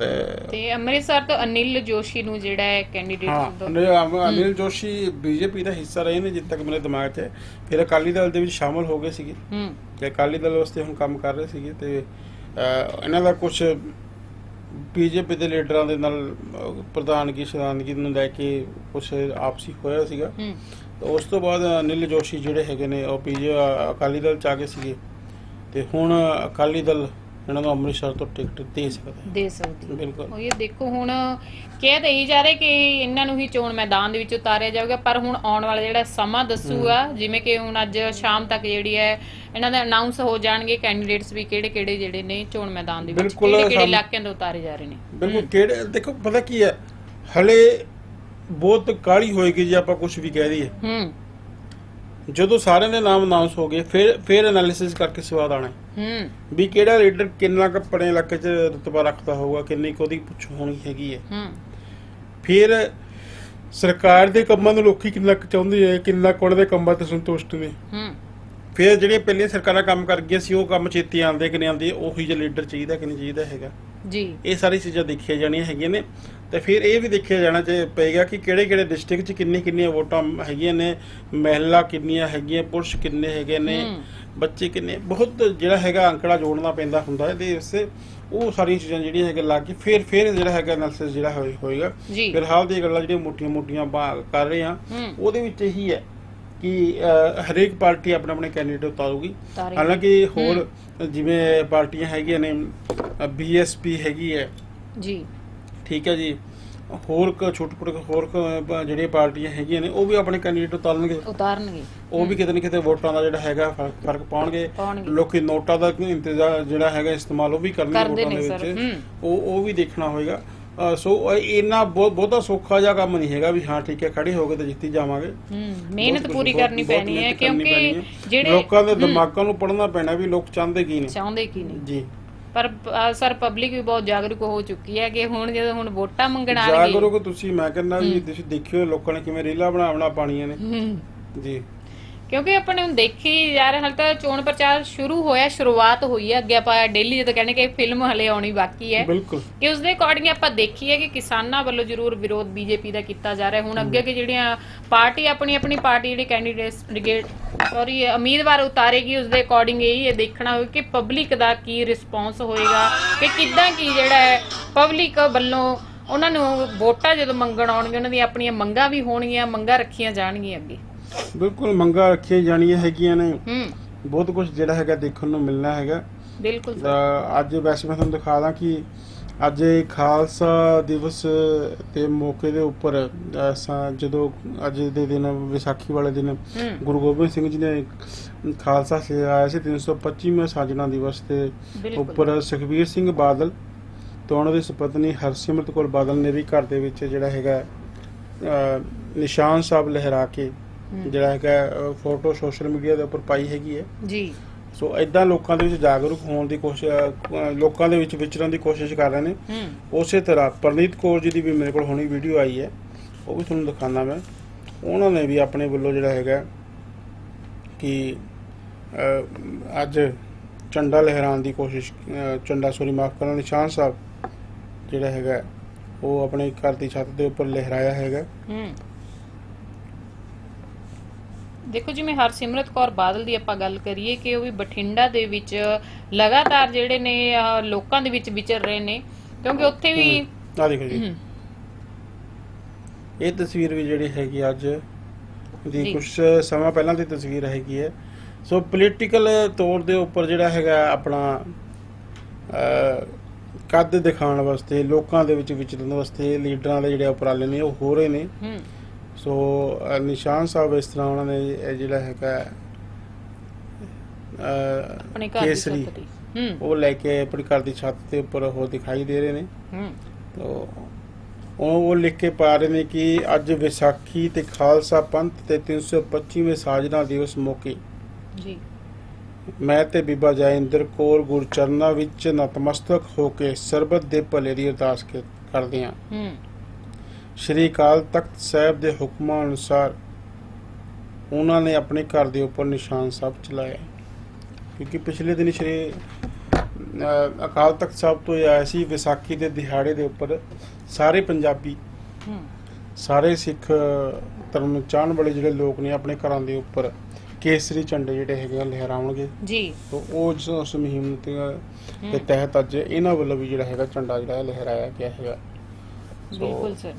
ਤੇ ਤੇ ਅੰਮ੍ਰਿਤਸਰ ਤੋਂ ਅਨਿਲ ਜੋਸ਼ੀ ਨੂੰ ਜਿਹੜਾ ਹੈ ਹਾਂ ਕੈਂਡੀਡੇਟ ਅਨਿਲ ਅਨਿਲ ਜੋਸ਼ੀ ਬੀਜੇਪੀ ਦਾ ਹਿੱਸਾ ਰਹੇ ਨੇ ਜਿੱਦ ਤੱਕ ਮੇਰੇ ਦਿਮਾਗ 'ਚ। ਹੈ ਫਿਰ ਅਕਾਲੀ ਦਲ ਦੇ ਵਿੱਚ ਸ਼ਾਮਲ ਹੋ ਗਏ ਸੀਗੇ। ਹੂੰ। ਤੇ ਅਕਾਲੀ ਦਲ ਵਾਸਤੇ ਹੁਣ ਕੰਮ ਕਰ ਰਹੇ ਸੀਗੇ ਤੇ ਇਹਨਾਂ ਦਾ ਕੁਝ ਬੀਜੇਪੀ ਦੇ ਲੀਡਰਾਂ ਦੇ ਨਾਲ ਪ੍ਰਧਾਨਗੀ ਸ਼ਰਾਨਗੀ ਨੂੰ ਲੈ ਕੇ ਕੁਝ ਆਪਸੀ ਹੋਇਆ ਸੀਗਾ। ਹੂੰ। ਉਸ ਤੋਂ ਬਾਅਦ ਅਨਿਲ ਜੋਸ਼ੀ ਜਿਹੜੇ ਹੈਗੇ ਨੇ ਉਹ ਪੀਜੇ ਅਕਾਲੀ ਦਲ ਚ ਆ ਗਏ ਸੀਗੇ। ਤੇ ਹੁਣ ਅਕਾਲੀ ਦਲ ਇਹਨਾਂ ਨੂੰ ਅੰਮ੍ਰਿਤਸਰ ਤੋਂ ਟਿਕਟ ਦੇ ਸਕਦਾ ਹੈ। ਦੇ ਸਕਦੀ। ਬਿਲਕੁਲ। ਉਹ ਇਹ ਦੇਖੋ ਹੁਣ ਕਹਿ ਤਾਂ ਇਹੀ ਜਾ ਰਹੇ ਕਿ ਇਹਨਾਂ ਨੂੰ ਹੀ ਚੋਣ ਮੈਦਾਨ ਦੇ ਵਿੱਚ ਉਤਾਰਿਆ ਜਾਊਗਾ ਪਰ ਹੁਣ ਆਉਣ ਵਾਲਾ ਜਿਹੜਾ ਸਮਾਂ ਦੱਸੂਗਾ ਜਿਵੇਂ ਕਿ ਹੁਣ ਅੱਜ ਸ਼ਾਮ ਤੱਕ ਜਿਹੜੀ ਹੈ ਇਹਨਾਂ ਦੇ ਅਨਾਉਂਸ ਹੋ ਜਾਣਗੇ ਕੈਂਡੀਡੇਟਸ ਵੀ ਕਿਹੜੇ ਕਿਹੜੇ ਜਿਹੜੇ ਨੇ ਚੋਣ ਮੈਦਾਨ ਦੇ ਵਿੱਚ ਬਿਲਕੁਲ ਕਿਹੜੇ ਕਿਹੜੇ ਇਲਾਕਿਆਂ ਤੋਂ ਉਤਾਰੇ ਜਾ ਰਹੇ ਨੇ। ਬਿਲਕੁਲ ਕਿਹੜੇ ਦੇਖੋ ਪਤਾ ਕੀ ਹੈ ਹਲੇ ਬਹੁਤ ਕਾਲੀ ਹੋਏਗੀ ਜੇ ਆਪਾਂ ਕੁਝ ਵੀ ਕਹਿ ਦਈਏ। ਹੂੰ। ਜਦੋਂ ਸਾਰਿਆਂ ਦੇ ਨਾਮ ਅਨਾਉਂਸ ਹੋ ਗਏ ਫਿਰ ਫਿਰ ਐਨਾਲਿਸਿਸ ਕਰਕੇ ਸਵਾਦ ਆਣਾ ਹੈ। ਹੂੰ। ਵੀ ਕਿਹੜਾ ਲੀਡਰ ਕਿੰਨਾ ਕੁ ਆਪਣੇ ਇਲਾਕੇ 'ਚ ਰੁਤਬਾ ਰੱਖਦਾ ਹੋਊਗਾ ਕਿੰਨੀ ਕੁ ਉਹਦੀ ਪੁੱਛ ਹੋਣੀ ਹੈਗੀ ਹੈ। ਹੂੰ। ਫਿਰ ਸਰਕਾਰ ਦੇ ਕੰਮਾਂ ਨੂੰ ਲੋਕੀ ਕਿੰਨਾ ਕੁ ਚਾਹੁੰਦੇ ਆ ਕਿੰਨਾ ਕੁ ਉਹਨਾਂ ਦੇ ਕੰਮਾਂ ਤੇ ਸੰਤੁਸ਼ਟ ਨੇ। ਹੂੰ। ਫਿਰ ਜਿਹੜੀਆਂ ਪਹਿਲੀਆਂ ਸਰਕਾਰਾਂ ਕੰਮ ਕਰ ਗਈਆਂ ਸੀ ਉਹ ਕੰਮ ਛੇਤੀ ਆਉਂਦੇ ਕਿ ਨਹੀਂ ਆਉਂਦੇ ਉਹੀ ਜਿਹਾ ਲੀਡਰ ਚਾਹੀਦਾ ਕਿ ਨਹੀਂ ਚਾਹੀਦਾ ਹੈਗਾ। ਜੀ। ਇਹ ਸਾਰੀ ਚੀਜ਼ਾਂ ਦੇਖੀਆਂ ਜਾਣੀਆਂ ਹੈਗੀਆਂ ਨੇ। ਤੇ ਫਿਰ ਇਹ ਵੀ ਦੇਖਿਆ ਜਾਣਾ ਚਾਹੀ ਪਏਗਾ ਕਿ ਕਿਹੜੇ ਕਿਹੜੇ ਡਿਸਟ੍ਰਿਕਟ 'ਚ ਕਿੰਨੀ ਕਿੰਨੀਆਂ ਵੋਟਾਂ ਹੈਗੀਆਂ ਨੇ ਮਹਿਲਾ ਕਿੰਨੀਆਂ ਹੈਗੀਆਂ ਪੁਰਸ਼ ਕਿੰਨੇ ਹੈਗੇ ਨੇ। ਬੱਚੇ ਕਿੰਨੇ ਬਹੁਤ ਜਿਹੜਾ ਹੈਗਾ ਅੰਕੜਾ ਜੋੜਨਾ ਪੈਂਦਾ ਹੁੰਦਾ ਹੈ ਤੇ ਇਸੇ ਉਹ ਸਾਰੀਆਂ ਚੀਜ਼ਾਂ ਜਿਹੜੀਆਂ ਹੈਗੇ ਲਾ ਕੇ ਫਿਰ ਫਿਰ ਜਿਹੜਾ ਹੈਗਾ ਐਨਾਲਿਸਿਸ ਜਿਹੜਾ ਹੋਏ- ਹੋਏਗਾ। ਫਿਲਹਾਲ ਦੀਆਂ ਗੱਲਾਂ ਜਿਹੜੀਆਂ ਮੋਟੀਆਂ-ਮੋਟੀਆਂ ਕਰ ਰਹੇ ਹਾਂ ਹੂੰ। ਉਹਦੇ ਵਿੱਚ ਇਹੀ ਹੈ ਕਿ ਹਰੇਕ ਪਾਰਟੀ ਆਪਣੇ ਆਪਣੇ ਕੈਂਡੀਡੇਟ ਉਤਾਰੇਗੀ। ਹਾਲਾਂਕਿ ਹੋਰ ਜਿਵੇਂ ਪਾਰਟੀਆਂ ਹੈਗੀਆਂ ਨੇ ਬੀਐਸਪੀ ਹੈਗੀ ਹੈ। ਜੀ। ਠੀਕ ਹੈ ਜੀ। ਹੋਰ ਕ ਛੋਟੇ ਛੋਟੇ ਹੋਰ ਕ- ਜਿਹੜੀਆਂ ਪਾਰਟੀਆਂ ਹੈਗੀਆਂ ਨੇ ਉਹ ਵੀ ਆਪਣੇ ਕੈਂਡੀਡੇਟ ਉਤਾਰਨਗੇ। ਉਤਾਰਨਗੇ। ਉਹ ਵੀ ਕਿਤੇ ਨਾ ਕਿਤੇ ਵੋਟਾਂ ਦਾ ਜਿਹੜਾ ਹੈਗਾ ਫ਼ਰਕ ਪਾਉਣਗੇ। ਲੋਕੀ ਨੋਟਾਂ ਦਾ ਇੰਤਜ਼ਾਰ ਜਿਹੜਾ ਹੈਗਾ ਇਸਤੇਮਾਲ ਉਹ ਵੀ ਕਰਨਗੇ ਵੋਟਾਂ ਨੇ ਦੇ ਵਿੱਚ। ਉਹ ਉਹ ਵੀ ਦੇਖਣਾ ਹੋਏਗਾ। ਸੋ ਇਹ ਇੰਨਾ ਬਹੁਤ ਬਹੁਤਾ ਸੌਖਾ ਜਿਹਾ ਕੰਮ ਨਹੀਂ ਹੈਗਾ ਵੀ ਹਾਂ ਠੀਕ ਹੈ ਖੜੇ ਹੋ ਗਏ ਤੇ ਜਿੱਤੀ ਜਾਵਾਂਗੇ। ਮਿਹਨਤ ਪੂਰੀ ਕਰਨੀ ਪੈਣੀ ਹੈ ਕਿਉਂਕਿ। ਜਿਹੜੇ ਲੋਕਾਂ ਦੇ ਦਿਮਾਗਾਂ ਨੂੰ ਪੜਨਾ ਪੈਣਾ ਵੀ ਲੋਕ ਚਾਹੁੰਦੇ ਕੀ ਨੇ। ਚਾਹੁੰਦੇ ਕੀ ਨਹੀਂ ਜੀ। ਪਰ ਸਰ ਪਬਲਿਕ ਵੀ ਬਹੁਤ ਜਾਗਰੂਕ ਹੋ ਚੁੱਕੀ ਹੈ ਕਿ ਹੁਣ ਜਦੋਂ ਹੁਣ ਵੋਟਾਂ ਮੰਗਣ ਆਣਗੇ ਜਾਗਰੂਕ ਤੁਸੀਂ ਮੈਂ ਕਹਿੰਦਾ ਵੀ ਤੁਸੀਂ ਦੇਖਿਓ ਲੋਕਾਂ ਨੇ ਕਿਵੇਂ ਰੀਲਾਂ ਬਣਾ ਬਣਾ ਪਾਣੀਆਂ ਨੇ ਜੀ। ਕਿਉਂਕਿ ਆਪਾਂ ਨੇ ਹੁਣ ਦੇਖੀ ਯਾਰ ਹਾਲੇ ਤਾਂ ਚੋਣ ਪ੍ਰਚਾਰ ਸ਼ੁਰੂ ਹੋਇਆ ਸ਼ੁਰੂਆਤ ਹੋਈ ਹੈ ਅੱਗੇ ਆਪਾਂ ਦਿੱਲੀ ਜਦੋਂ ਕਹਿੰਦੇ ਕਿ ਫਿਲਮ ਹਲੇ ਆਉਣੀ ਬਾਕੀ ਹੈ। ਬਿਲਕੁਲ। ਕਿ ਉਸ ਦੇ ਅਕੋਰਡਿੰਗ ਆਪਾਂ ਦੇਖੀਏ ਕਿ ਕਿਸਾਨਾਂ ਵੱਲੋਂ ਜ਼ਰੂਰ ਵਿਰੋਧ ਬੀਜੇਪੀ ਦਾ ਕੀਤਾ ਜਾ ਰਿਹਾ। ਹੁਣ ਅੱਗੇ ਕਿ ਜਿਹੜੀਆਂ ਪਾਰਟੀ ਆਪਣੀ ਆਪਣੀ ਪਾਰਟੀ ਜਿਹੜੀ ਕੈਂਡੀਡੇਟ ਸੌਰੀ ਉਮੀਦਵਾਰ ਉਤਾਰੇਗੀ ਉਸ ਦੇ ਅਕੋਰਡਿੰਗ ਇਹ ਦੇਖਣਾ ਹੋਵੇ ਕਿ ਪਬਲਿਕ ਦਾ ਕੀ ਰਿਸਪੌਂਸ ਹੋਏਗਾ ਕਿ ਕਿੱਦਾਂ ਕੀ ਜਿਹੜਾ ਹੈ ਪਬਲਿਕ ਵੱਲੋਂ ਉਹਨਾਂ ਨੂੰ ਵੋਟਾਂ ਜਦੋਂ ਮੰਗਣ ਆਉਣਗੇ ਉਹਨਾਂ ਦੀਆਂ ਆਪਣੀਆਂ ਮੰਗਾਂ ਵੀ ਹੋਣਗੀਆਂ ਮੰਗਾਂ ਰੱਖੀਆਂ ਜਾਣਗੀਆਂ ਅੱਗੇ। ਬਿਲਕੁਲ ਮੰਗਾਂ ਰੱਖੀਆਂ ਜਾਣੀਆਂ ਹੈਗੀਆਂ ਨੇ ਹੂੰ ਬਹੁਤ ਕੁਝ ਜਿਹੜਾ ਹੈਗਾ ਦੇਖਣ ਨੂੰ ਮਿਲਣਾ ਹੈਗਾ ਬਿਲਕੁਲ। ਤਾਂ ਅੱਜ ਵੈਸੇ ਮੈਂ ਤੁਹਾਨੂੰ ਦਿਖਾ ਦਾਂ ਕਿ ਅੱਜ ਇਹ ਖਾਲਸਾ ਦਿਵਸ ਦੇ ਮੌਕੇ ਦੇ ਉੱਪਰ ਅਸਾਂ ਜਦੋਂ ਅੱਜ ਦੇ ਦਿਨ ਵਿਸਾਖੀ ਵਾਲੇ ਦਿਨ ਗੁਰੂ ਗੋਬਿੰਦ ਸਿੰਘ ਜੀ ਨੇ ਖਾਲਸਾ ਸਿਖਾਇਆ ਸੀ 325ਵਾਂ ਸਾਜਣਾ ਦਿਵਸ ਤੇ ਉੱਪਰ ਸੁਖਬੀਰ ਸਿੰਘ ਬਾਦਲ ਤੇ ਉਹਨਾਂ ਦੀ ਸੁਪਤਨੀ ਹਰਸਿਮਰਤ ਕੌਰ ਬਾਦਲ ਨੇ ਵੀ ਘਰ ਦੇ ਵਿੱਚ ਜਿਹੜਾ ਹੈਗਾ ਨਿਸ਼ਾਨ ਸਾਹਿਬ ਲਹਿਰਾ ਕੇ। ਜਿਹੜਾ ਹੈਗਾ ਫੋਟੋ ਸੋਸ਼ਲ ਮੀਡੀਆ ਦੇ ਉੱਪਰ ਪਾਈ ਹੈਗੀ ਹੈ। ਜੀ। ਸੋ ਇਦਾਂ ਲੋਕਾਂ ਦੇ ਵਿੱਚ ਜਾਗਰੂਕ ਹੋਣ ਦੀ ਕੋਸ਼ਿਸ਼ ਲੋਕਾਂ ਦੇ ਵਿੱਚ ਵਿਚਰਨ ਦੀ ਕੋਸ਼ਿਸ਼ ਕਰ ਰਹੇ ਨੇ। ਉਸੇ ਤਰ੍ਹਾਂ ਪ੍ਰਨੀਤ ਕੌਰ ਜੀ ਦੀ ਵੀ ਮੇਰੇ ਕੋਲ ਹੁਣੀ ਵੀਡੀਓ ਆਈ ਹੈ। ਉਹ ਵੀ ਤੁਹਾਨੂੰ ਦਿਖਾਣਾ ਮੈਂ। ਉਹਨਾਂ ਨੇ ਵੀ ਆਪਣੇ ਵੱਲੋਂ ਜਿਹੜਾ ਹੈਗਾ ਕਿ ਅੱਜ ਝੰਡਾ ਲਹਿਰਾਉਣ ਦੀ ਕੋਸ਼ਿਸ਼ ਝੰਡਾ ਸੋਰੀ ਮਾਫ ਕਰਨਾ ਨਿਸ਼ਾਨ ਸਾਹਿਬ ਜਿਹੜਾ ਹੈਗਾ ਉਹ ਆਪਣੇ ਘਰ ਦੀ ਛੱਤ ਦੇ ਉੱਪਰ ਲਹਿਰਾਇਆ ਹੈਗਾ। ਹੂੰ। ਦੇਖੋ ਜਿਵੇਂ ਹਰਸਿਮਰਤ ਕੌਰ ਬਾਦਲ ਦੀ ਆਪਾਂ ਗੱਲ ਕਰੀਏ ਕਿ ਉਹ ਵੀ ਬਠਿੰਡਾ ਦੇ ਵਿੱਚ ਲਗਾਤਾਰ ਜਿਹੜੇ ਨੇ ਲੋਕਾਂ ਦੇ ਵਿੱਚ ਵਿਚਰ ਰਹੇ ਨੇ ਕਿਉਂਕਿ ਉੱਥੇ ਵੀ ਆ ਦੇਖੋ ਜੀ। ਇਹ ਤਸਵੀਰ ਵੀ ਜਿਹੜੀ ਹੈਗੀ ਅੱਜ ਦੀ। ਕੁਝ ਸਮਾਂ ਪਹਿਲਾਂ ਦੀ ਤਸਵੀਰ ਹੈਗੀ ਹੈ। ਸੋ ਪੋਲੀਟੀਕਲ ਤੌਰ ਦੇ ਉੱਪਰ ਜਿਹੜਾ ਹੈਗਾ ਆਪਣਾ ਕੱਦ ਦਿਖਾਉਣ ਵਾਸਤੇ ਲੋਕਾਂ ਦੇ ਵਿੱਚ ਵਿਚਰਨ ਵਾਸਤੇ ਲੀਡਰਾਂ ਦੇ ਜਿਹੜੇ ਉਪਰਾਲੇ ਨੇ ਉਹ ਹੋ ਰਹੇ ਨੇ। ਹੂੰ। ਸੋ ਨਿਸ਼ਾਨ ਸਾਹਿਬ ਇਸ ਤਰ੍ਹਾਂ ਉਹਨਾਂ ਨੇ ਇਹ ਜਿਹੜਾ ਹੈਗਾ ਆਪਣੇ ਘਰ ਦੀ ਕੇਸਰੀ ਛੱਤ ਤੇ ਹੂੰ। ਉਹ ਲੈ ਕੇ ਆਪਣੀ ਘਰ ਦੀ ਛੱਤ ਦੇ ਉੱਪਰ ਉਹ ਦਿਖਾਈ ਦੇ ਰਹੇ ਨੇ। ਹੂੰ। ਤੋ ਉਹ ਉਹ ਲਿਖ ਕੇ ਪਾ ਰਹੇ ਨੇ ਕਿ ਅੱਜ ਵਿਸਾਖੀ ਤੇ ਖਾਲਸਾ ਪੰਥ ਤੇ 325ਵੇਂ ਸਾਜਨਾ ਦਿਵਸ ਮੌਕੇ। ਜੀ। ਮੈਂ ਤੇ ਬੀਬਾ ਜੈਇੰਦਰ ਕੌਰ ਗੁਰਚਰਨਾਂ ਵਿੱਚ ਨਤਮਸਤਕ ਹੋ ਕੇ ਸਰਬਤ ਦੇ ਭਲੇ ਦੀ ਅਰਦਾਸ ਕਰ- ਕਰਦੇ ਹਾਂ। ਹੂੰ। ਸ਼੍ਰੀ ਅਕਾਲ ਤਖਤ ਸਾਹਿਬ ਦੇ ਹੁਕਮਾਂ ਅਨੁਸਾਰ ਉਹਨਾਂ ਨੇ ਆਪਣੇ ਘਰ ਦੇ ਉੱਪਰ ਨਿਸ਼ਾਨ ਸਾਹਿਬ ਚਲਾਇਆ ਕਿਉਂਕਿ ਪਿਛਲੇ ਦਿਨ ਸ਼੍ਰੀ ਅਕਾਲ ਤਖਤ ਸਾਹਿਬ ਤੋਂ ਇਹ ਆਇਆ ਸੀ ਵਿਸਾਖੀ ਦੇ ਦਿਹਾੜੇ ਦੇ ਉੱਪਰ ਸਾਰੇ ਪੰਜਾਬੀ ਸਾਰੇ ਸਿੱਖ ਧਰਮ ਨੂੰ ਚਾਹਣ ਵਾਲੇ ਜਿਹੜੇ ਲੋਕ ਨੇ ਆਪਣੇ ਘਰਾਂ ਦੇ ਉੱਪਰ ਕੇਸਰੀ ਝੰਡੇ ਜਿਹੜੇ ਹੈਗੇ ਲਹਿਰਾਉਣਗੇ। ਜੀ। ਤੋ ਉਹ ਉਸ ਮੁਹਿੰਮ ਤੇ ਦੇ ਤਹਿਤ ਅੱਜ ਇਹਨਾਂ ਵੱਲੋਂ ਵੀ ਜਿਹੜਾ ਹੈਗਾ ਝੰਡਾ ਜਿਹੜਾ ਲਹਿਰਾਇਆ ਗਿਆ ਹੈਗਾ। ਬਿਲਕੁਲ ਸਰ।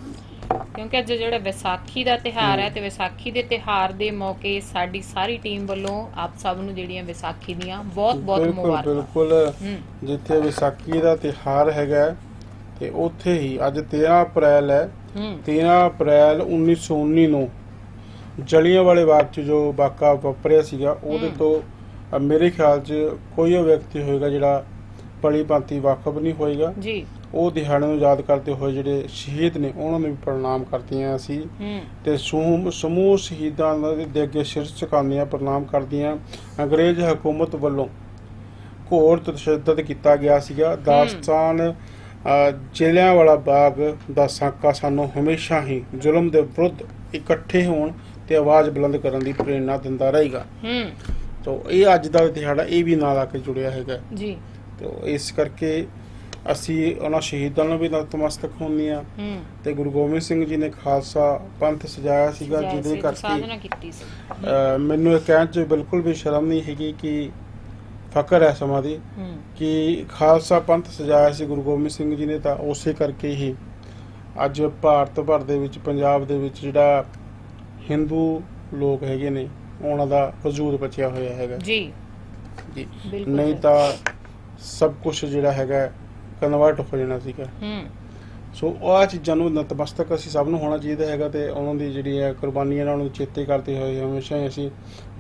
ਕਿਉਂਕਿ ਅੱਜ ਜਿਹੜਾ ਵਿਸਾਖੀ ਦਾ ਤਿਹਾਰ ਹੈ ਤੇ ਵਿਸਾਖੀ ਦੇ ਤਿਹਾਰ ਦੇ ਮੌਕੇ ਸਾਡੀ ਸਾਰੀ ਟੀਮ ਵੱਲੋਂ ਆਪ ਸਭ ਨੂੰ ਜਿਹੜੀਆਂ ਵਿਸਾਖੀ ਦੀਆਂ ਬਹੁਤ ਬਹੁਤ ਬਿਲਕੁਲ ਮੁਬਾਰਕਾਂ। ਬਿਲਕੁਲ। ਜਿੱਥੇ ਵਿਸਾਖੀ ਦਾ ਤਿਹਾਰ ਹੈਗਾ ਤੇ ਉੱਥੇ ਹੀ ਅੱਜ 13 ਅਪ੍ਰੈਲ ਹੈ। ਹੂੰ। 13 ਅਪ੍ਰੈਲ 1919 ਨੂੰ ਜਲਿਆਂਵਾਲੇ ਬਾਗ 'ਚ ਜੋ ਵਾਕਾ ਵਾਪਰਿਆ ਸੀਗਾ ਉਹਦੇ। ਤੋਂ ਮੇਰੇ ਖਿਆਲ 'ਚ ਕੋਈ ਵਿਅਕਤੀ ਹੋਏਗਾ ਜਿਹੜਾ ਭਲੀ ਭਾਂਤੀ ਵਾਕਫ ਨਹੀਂ ਹੋਏਗਾ। ਜੀ। ਉਹ ਦਿਹਾੜੇ ਨੂੰ ਯਾਦ ਕਰਦੇ ਹੋਏ ਜਿਹੜੇ ਸ਼ਹੀਦ ਨੇ ਉਹਨਾਂ ਨੂੰ ਵੀ ਪ੍ਰਣਾਮ ਕਰਦੀਆਂ ਅਸੀਂ ਤੇ ਸਮੂਹ ਸਮੂਹ ਸ਼ਹੀਦਾਂ ਦੇ ਦੇ ਅੱਗੇ ਸਿਰ ਝੁਕਾਉਂਦੀਆਂ ਪ੍ਰਣਾਮ ਕਰਦੀਆਂ ਅੰਗਰੇਜ਼ ਹਕੂਮਤ ਵੱਲੋਂ ਘੋਰ ਤਸ਼ੱਦਦ ਕੀਤਾ ਗਿਆ ਸੀਗਾ। ਦਾਸਤਾਨ ਅ, ਜਲਿਆਂਵਾਲਾ ਬਾਗ ਦਾ ਸਾਕਾ ਸਾਨੂੰ ਹਮੇਸ਼ਾ ਹੀ ਜ਼ੁਲਮ ਦੇ ਵਿਰੁੱਧ ਇਕੱਠੇ ਹੋਣ ਤੇ ਆਵਾਜ਼ ਬੁਲੰਦ ਕਰਨ ਦੀ ਪ੍ਰੇਰਣਾ ਦਿੰਦਾ ਰਹੇਗਾ। ਹੂੰ। ਤੋਂ ਇਹ ਅੱਜ ਦਾ ਦਿਹਾੜਾ ਇਹ ਵੀ ਨਾਲ ਆ ਕੇ ਜੁੜਿਆ ਹੈਗਾ। ਜੀ। ਤੋਂ ਇਸ ਕਰਕੇ ਅਸੀਂ ਉਹਨਾਂ ਸ਼ਹੀਦਾਂ ਨੂੰ ਵੀ ਨਤਮਸਤਕ ਹੁੰਦੇ ਹੂੰ। ਤੇ ਗੁਰੂ ਗੋਬਿੰਦ ਸਿੰਘ ਜੀ ਨੇ ਖਾਲਸਾ ਪੰਥ ਸਜਾਇਆ ਸੀਗਾ ਜਿਹਦੇ ਕਰਕੇ ਮੈਨੂੰ ਇਹ ਕਹਿਣ 'ਚ ਬਿਲਕੁਲ ਵੀ ਸ਼ਰਮ ਨਹੀਂ ਹੈਗੀ ਕਿ ਫਕਰ ਹੈ ਸਮਾਂ ਦੀ ਕਿ ਖਾਲਸਾ ਪੰਥ ਸਜਾਇਆ ਸੀ ਗੁਰੂ ਗੋਬਿੰਦ ਸਿੰਘ ਜੀ ਨੇ ਤਾਂ ਉਸੇ ਕਰਕੇ ਹੀ ਅੱਜ ਭਾਰਤ ਭਰ ਦੇ ਵਿੱਚ ਪੰਜਾਬ ਦੇ ਵਿੱਚ ਜਿਹੜਾ ਹਿੰਦੂ ਲੋਕ ਹੈਗੇ ਨੇ ਉਹਨਾਂ ਦਾ ਵਜੂਦ ਬਚਿਆ ਹੋਇਆ ਹੈਗਾ। ਜੀ। ਜੀ। ਨਹੀਂ। ਤਾਂ ਸਭ ਕੁਝ ਜਿਹੜਾ ਹੈਗਾ ਕਨਵਰਟ ਹੋ ਜਾਣਾ ਸੀਗਾ। ਹੂੰ। ਸੋ ਆਹ ਚੀਜ਼ਾਂ ਨੂੰ ਨਤਮਸਤਕ ਅਸੀਂ ਸਭ ਨੂੰ ਹੋਣਾ ਚਾਹੀਦਾ ਹੈਗਾ ਤੇ ਉਹਨਾਂ ਦੀ ਜਿਹੜੀ ਹੈ ਕੁਰਬਾਨੀਆਂ ਉਹਨਾਂ ਨੂੰ ਚੇਤੇ ਕਰਦੇ ਹੋਏ ਹਮੇਸ਼ਾ ਹੀ ਅਸੀਂ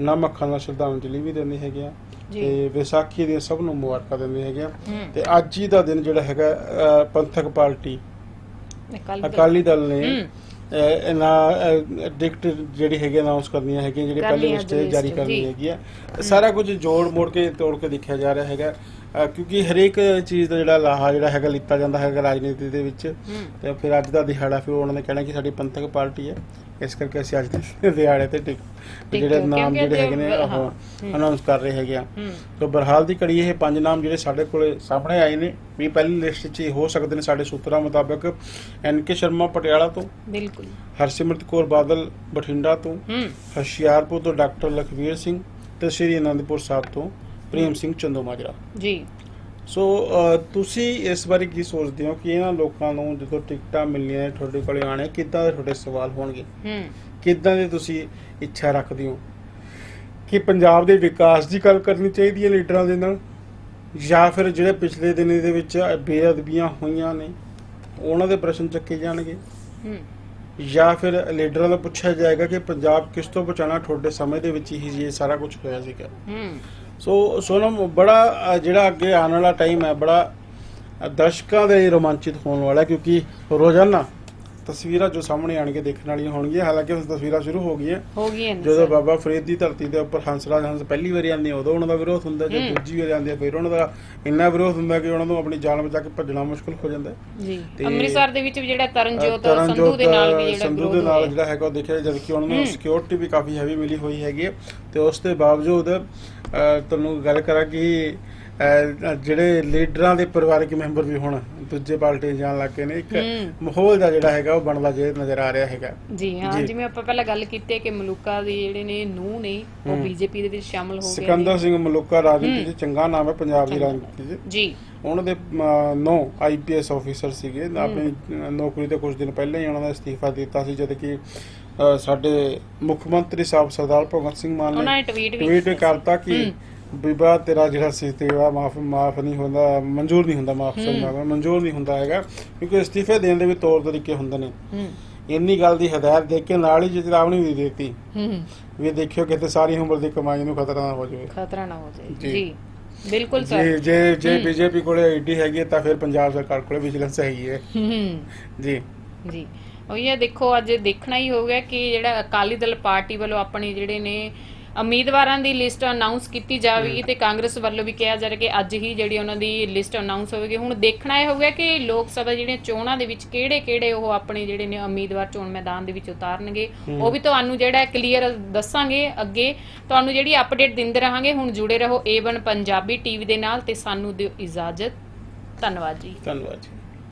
ਨਮ ਅੱਖਾਂ ਨਾਲ ਸ਼ਰਧਾਂਜਲੀ ਵੀ ਦਿੰਦੇ ਹੈਗੇ ਆ ਤੇ ਵਿਸਾਖੀ ਦੀਆਂ ਸਭ ਨੂੰ ਮੁਬਾਰਕਾਂ ਦਿੰਦੇ ਹੈਗੇ ਆ। ਤੇ ਅੱਜ ਹੀ ਦਾ ਦਿਨ ਜਿਹੜਾ ਹੈਗਾ ਪੰਥਕ ਪਾਰਟੀ ਅਕਾਲੀ ਦਲ। ਨੇ ਇਹਨਾਂ ਡਿਕਟ ਜਿਹੜੀ ਹੈਗੀ ਅਨਾਉਂਸ ਕਰਨੀਆਂ ਹੈਗੀਆਂ ਜਿਹੜੇ ਪਹਿਲੇ ਲਿਸਟ ਜਾਰੀ ਕਰਨੀ। ਹੈਗੀ ਆ। ਸਾਰਾ ਕੁਝ ਜੋੜ ਮੋੜ ਕੇ ਤੋੜ ਕੇ ਦੇਖਿਆ ਜਾ ਰਿਹਾ ਹੈਗਾ। ਕਿਉਂਕਿ ਹਰੇਕ ਚੀਜ਼ ਦਾ ਜਿਹੜਾ ਲਾਹਾ ਜਿਹੜਾ ਹੈਗਾ ਲਿੱਤਾ ਜਾਂਦਾ ਹੈਗਾ ਰਾਜਨੀਤੀ ਦੇ ਵਿੱਚ। ਤੇ ਫਿਰ ਅੱਜ ਦਾ ਦਿਹਾੜਾ ਫਿਰ ਉਹਨਾਂ ਨੇ ਕਹਿਣਾ ਕਿ ਸਾਡੀ ਪੰਥਕ ਪਾਰਟੀ ਹੈ। ਇਸ ਕਰਕੇ ਅਸੀਂ ਅੱਜ ਦੇ [LAUGHS] ਦਿਹਾੜੇ ਤੇ ਟਿਕ ਜਿਹੜੇ ਨਾਮ ਜਿਹੜੇ ਹੈਗੇ ਨੇ ਉਹ। ਅਨਾਉਂਸ ਕਰ ਰਹੇ ਹੈਗੇ ਆ। ਸੋ ਬਰਹਾਲ ਦੀ ਘੜੀ ਇਹ ਪੰਜ ਨਾਮ ਜਿਹੜੇ ਸਾਡੇ ਕੋਲੇ ਸਾਹਮਣੇ ਆਏ ਨੇ। ਵੀ ਪਹਿਲੀ ਲਿਸਟ 'ਚ ਹੋ ਸਕਦੇ ਨੇ ਸਾਡੇ ਸੂਤਰਾਂ ਮੁਤਾਬਕ ਐਨ ਕੇ ਸ਼ਰਮਾ ਪਟਿਆਲਾ ਤੋਂ ਬਿਲਕੁਲ। ਹਰਸਿਮਰਤ ਕੌਰ ਬਾਦਲ ਬਠਿੰਡਾ ਤੋਂ ਹੁਸ਼ਿਆਰਪੁਰ ਤੋਂ ਡਾਕਟਰ ਲਖਵੀਰ ਸਿੰਘ ਤੇ ਸ਼੍ਰੀ ਅਨੰਦਪੁਰ ਸਾਹਿਬ ਤੋਂ। ਪ੍ਰੇਮ ਸਿੰਘ ਚੰਦੋਮਾਜਰਾ। ਜੀ। ਸੋ ਤੁਸੀਂ ਇਸ ਬਾਰੇ ਕੀ ਸੋਚਦੇ ਹੋ ਕਿ ਇਹਨਾਂ ਲੋਕਾਂ ਨੂੰ ਜਦੋਂ ਟਿਕਟਾਂ ਮਿਲਣੀਆਂ ਨੇ ਤੁਹਾਡੇ ਕੋਲੇ ਆਣੇ ਕਿੱਦਾਂ ਦੇ ਤੁਹਾਡੇ ਸਵਾਲ ਹੋਣਗੇ? ਹੂੰ। ਕਿੱਦਾਂ ਦੇ ਤੁਸੀਂ ਇੱਛਾ ਰੱਖਦੇ ਹੋ? ਕਿ ਪੰਜਾਬ ਦੇ ਵਿਕਾਸ ਦੀ ਗੱਲ ਕਰਨੀ ਚਾਹੀਦੀ ਹੈ ਲੀਡਰਾਂ ਦੇ ਨਾਲ? ਜਾਂ ਫਿਰ ਜਿਹੜੇ ਪਿਛਲੇ ਦਿਨ ਦੇ ਵਿੱਚ ਬੇਅਦਬੀਆਂ ਹੋਈਆਂ ਨੇ ਉਹਨਾਂ ਦੇ ਪ੍ਰਸ਼ਨ ਚੱਕੇ ਜਾਣਗੇ? ਹੂੰ। ਜਾਂ ਫਿਰ ਲੀਡਰਾਂ ਤੋਂ ਪੁੱਛਿਆ ਜਾਏਗਾ ਕਿ ਪੰਜਾਬ ਕਿਸ ਤੋਂ ਬਚਾਣਾ ਤੁਹਾਡੇ ਸਮੇਂ ਦੇ ਵਿੱਚ ਹੀ ਇਹ ਸਾਰਾ ਕੁਝ ਹੋਇਆ ਸੀਗਾ। ਹੂੰ। ਸੋ ਸੋਨਮ ਬੜਾ ਜਿਹੜਾ ਅੱਗੇ ਆਉਣ ਵਾਲਾ ਟਾਈਮ ਹੈ ਬੜਾ ਦਰਸ਼ਕਾਂ ਦੇ ਰੋਮਾਂਚਿਤ ਹੋਣ ਵਾਲਾ ਕਿਉਂਕਿ ਰੋਜ਼ਾਨਾ ਤਸਵੀਰਾਂ ਜੋ ਸਾਹਮਣੇ ਆਣਗੇ ਦੇਖਣ ਵਾਲੀਆਂ ਹੋਣਗੀਆਂ ਹਾਲਾਂਕਿ ਹੁਣ ਤਸਵੀਰਾਂ ਸ਼ੁਰੂ ਹੋ ਗਈਆਂ ਹੋ ਗਈ ਨੇ ਜਦੋਂ। ਬਾਬਾ ਫਰੀਦ ਦੀ ਧਰਤੀ ਦੇ ਉੱਪਰ ਹੰਸਰਾਜ ਹੰਸ ਪਹਿਲੀ ਵਾਰੀ ਆਉਂਦੇ ਉਦੋਂ ਉਹਨਾਂ ਦਾ ਵਿਰੋਧ ਹੁੰਦਾ ਜੇ। ਦੂਜੀ ਵਾਰੀ ਆਉਂਦੇ ਫਿਰ ਉਹਨਾਂ ਦਾ ਇੰਨਾ ਵਿਰੋਧ ਹੁੰਦਾ ਕਿ ਉਹਨਾਂ ਨੂੰ ਆਪਣੀ ਜਾਨ ਬਚਾ ਕੇ ਭੱਜਣਾ ਮੁਸ਼ਕਲ ਹੋ ਜਾਂਦਾ ਜੀ ਅੰਮ੍ਰਿਤਸਰ ਦੇ ਵਿੱਚ ਵੀ ਜਿਹੜਾ ਤਰਨਜੋਤ ਸੰਧੂ ਦੇ ਨਾਲ ਵੀ ਜਿਹੜਾ ਸੰਧੂ ਦੇ ਨਾਲ ਜਿਹੜਾ ਹੈਗਾ ਉਹ ਦੇਖਿਆ ਜਦ ਕਿ ਉਹਨਾਂ ਨੂੰ। ਸਿਕਿਉਰਿਟੀ ਵੀ ਕਾਫੀ ਹੈਵੀ ਮਿਲੀ ਹੋਈ ਹੈਗੀ ਤੇ ਉਸ ਦੇ ਬਾਵਜੂਦ ਤੁਹਾਨੂੰ ਗੱਲ ਕਰਾਂ ਕਿ ਜਿਹੜੇ ਲੀਡਰਾਂ ਦੇ ਪਰਿਵਾਰਕ ਮੈਂਬਰ ਵੀ ਹੁਣ ਦੂਜੇ ਪਾਰਟੀ ਜਾਣ ਲੱਗ ਨੇ ਇੱਕ। ਮਾਹੌਲ ਦਾ ਜਿਹੜਾ ਹੈਗਾ ਉਹ ਬਣਦਾ ਜੇ ਨਜ਼ਰ ਆ ਰਿਹਾ ਹੈਗਾ ਜੀ ਹਾਂ। ਜਿਵੇਂ ਆਪਾਂ ਪਹਿਲਾਂ ਗੱਲ ਕੀਤੀ ਕਿ ਮਲੂਕਾ ਦੇ ਜਿਹੜੇ ਨੇ ਨੂੰ ਨੇ ਉਹ। ਬੀਜੇਪੀ ਦੇ ਵਿੱਚ ਸ਼ਾਮਲ ਹੋ ਗਏ ਸਿਕੰਦਰ ਸਿੰਘ ਮਲੂਕਾ ਰਾਜਨੀਤੀ। 'ਚ ਚੰਗਾ ਨਾਮ ਹੈ ਪੰਜਾਬ ਦੀ ਰਾਜਨੀਤੀ 'ਚ ਜੀ ਉਹਨਾਂ ਦੇ ਨੌ ਆਈਪੀਐਸ ਆਫੀਸਰ ਸੀਗੇ ਆਪਣੀ ਨੌਕਰੀ ਤੋਂ ਕੁਝ ਦਿਨ ਪਹਿਲਾਂ ਹੀ ਉਹਨਾਂ ਦਾ ਅਸਤੀਫਾ ਦਿੱਤਾ ਸੀ ਜਦ ਕਿ ਸਾਡੇ ਮੁੱਖ ਮੰਤਰੀ ਸਾਹਿਬ ਸਰਦਾਰ ਭਗਵੰਤ ਸਿੰਘ ਮਾਨ ਉਹਨਾਂ ਨੇ ਨੇ ਟਵੀਟ ਵੀ ਟਵੀਟ। ਕਰਤਾ ਕਿ ਬੀਬਾ ਤੇਰਾ ਜਿਹੜਾ ਸੀ ਤੇਰਾ ਮਾਫ ਮਾਫ ਨਹੀਂ ਹੁੰਦਾ ਮਨਜ਼ੂਰ ਨਹੀਂ ਹੁੰਦਾ ਮਾਫ। ਕਰਨਾ ਮਨਜ਼ੂਰ ਨਹੀਂ ਹੁੰਦਾ ਹੈਗਾ ਕਿਉਂਕਿ ਅਸਤੀਫੇ ਦੇਣ ਦੇ ਵੀ ਤੌਰ ਤਰੀਕੇ ਹੁੰਦੇ ਨੇ। ਹੂੰ। ਇੰਨੀ ਗੱਲ ਦੀ ਹਦਾਇਤ ਦੇ ਕੇ ਨਾਲ ਹੀ ਚੇਤਾਵਨੀ ਵੀ ਦੇ ਦਿੱਤੀ। ਹੂੰ। ਵੀ ਦੇਖਿਓ ਕਿਤੇ ਸਾਰੀ ਉਮਰ ਦੀ ਕਮਾਈ ਨੂੰ ਖਤਰਾ ਨਾ ਹੋ ਜਾਵੇ। ਖਤਰਾ ਨਾ ਹੋ ਜਾਏ ਜੀ। ਜੀ। ਬਿਲਕੁਲ ਸਰ। ਜੇ ਜੇ ਜੇ। ਬੀਜੇਪੀ ਕੋਲੇ ਆਈਡੀ ਹੈਗੀ ਹੈ ਤਾਂ ਫਿਰ ਪੰਜਾਬ ਸਰਕਾਰ ਕੋਲੇ ਵਿਜੀਲੈਂਸ ਹੈਗੀ ਹੈ। ਹੂੰ। ਜੀ। ਜੀ। ਉਹ ਇਹ ਦੇਖੋ ਅੱਜ ਦੇਖਣਾ ਹੀ ਹੋਊਗਾ ਕਿ ਜਿਹੜਾ ਅਕਾਲੀ ਦਲ ਪਾਰਟੀ ਵੱਲੋਂ ਆਪਣੇ ਜਿਹੜੇ ਨੇ ਉਮੀਦਵਾਰਾਂ ਦੀ ਲਿਸਟ ਅਨਾਉਂਸ ਕੀਤੀ ਜਾਵੇਗੀ ਤੇ ਕਾਂਗਰਸ ਵੱਲੋਂ ਵੀ ਕਿਹਾ ਜਾ ਰਿਹਾ ਕਿ ਅੱਜ ਹੀ ਜਿਹੜੀ ਉਹਨਾਂ ਦੀ ਲਿਸਟ ਅਨਾਉਂਸ ਹੋਵੇਗੀ। ਹੁਣ ਦੇਖਣਾ ਇਹ ਹੋਊਗਾ ਕਿ ਲੋਕ ਸਭਾ ਜਿਹੜੀਆਂ ਚੋਣਾਂ ਦੇ ਵਿੱਚ ਕਿਹੜੇ-ਕਿਹੜੇ ਉਹ ਆਪਣੇ ਜਿਹੜੇ ਨੇ ਉਮੀਦਵਾਰ ਚੋਣ ਮੈਦਾਨ ਦੇ ਵਿੱਚ ਉਤਾਰਨਗੇ ਉਹ ਵੀ ਤੁਹਾਨੂੰ ਜਿਹੜਾ ਕਲੀਅਰ ਦੱਸਾਂਗੇ ਅੱਗੇ। ਤੁਹਾਨੂੰ ਜਿਹੜੀ ਅਪਡੇਟ ਦਿੰਦੇ ਰਹਾਂਗੇ ਹੁਣ ਜੁੜੇ ਰਹੋ A1 ਪੰਜਾਬੀ ਟੀਵੀ ਦੇ ਨਾਲ ਤੇ ਸਾਨੂੰ ਦਿਓ ਇਜਾਜ਼ਤ। ਧੰਨਵਾਦ ਜੀ। ਧੰਨਵਾਦ ਜੀ।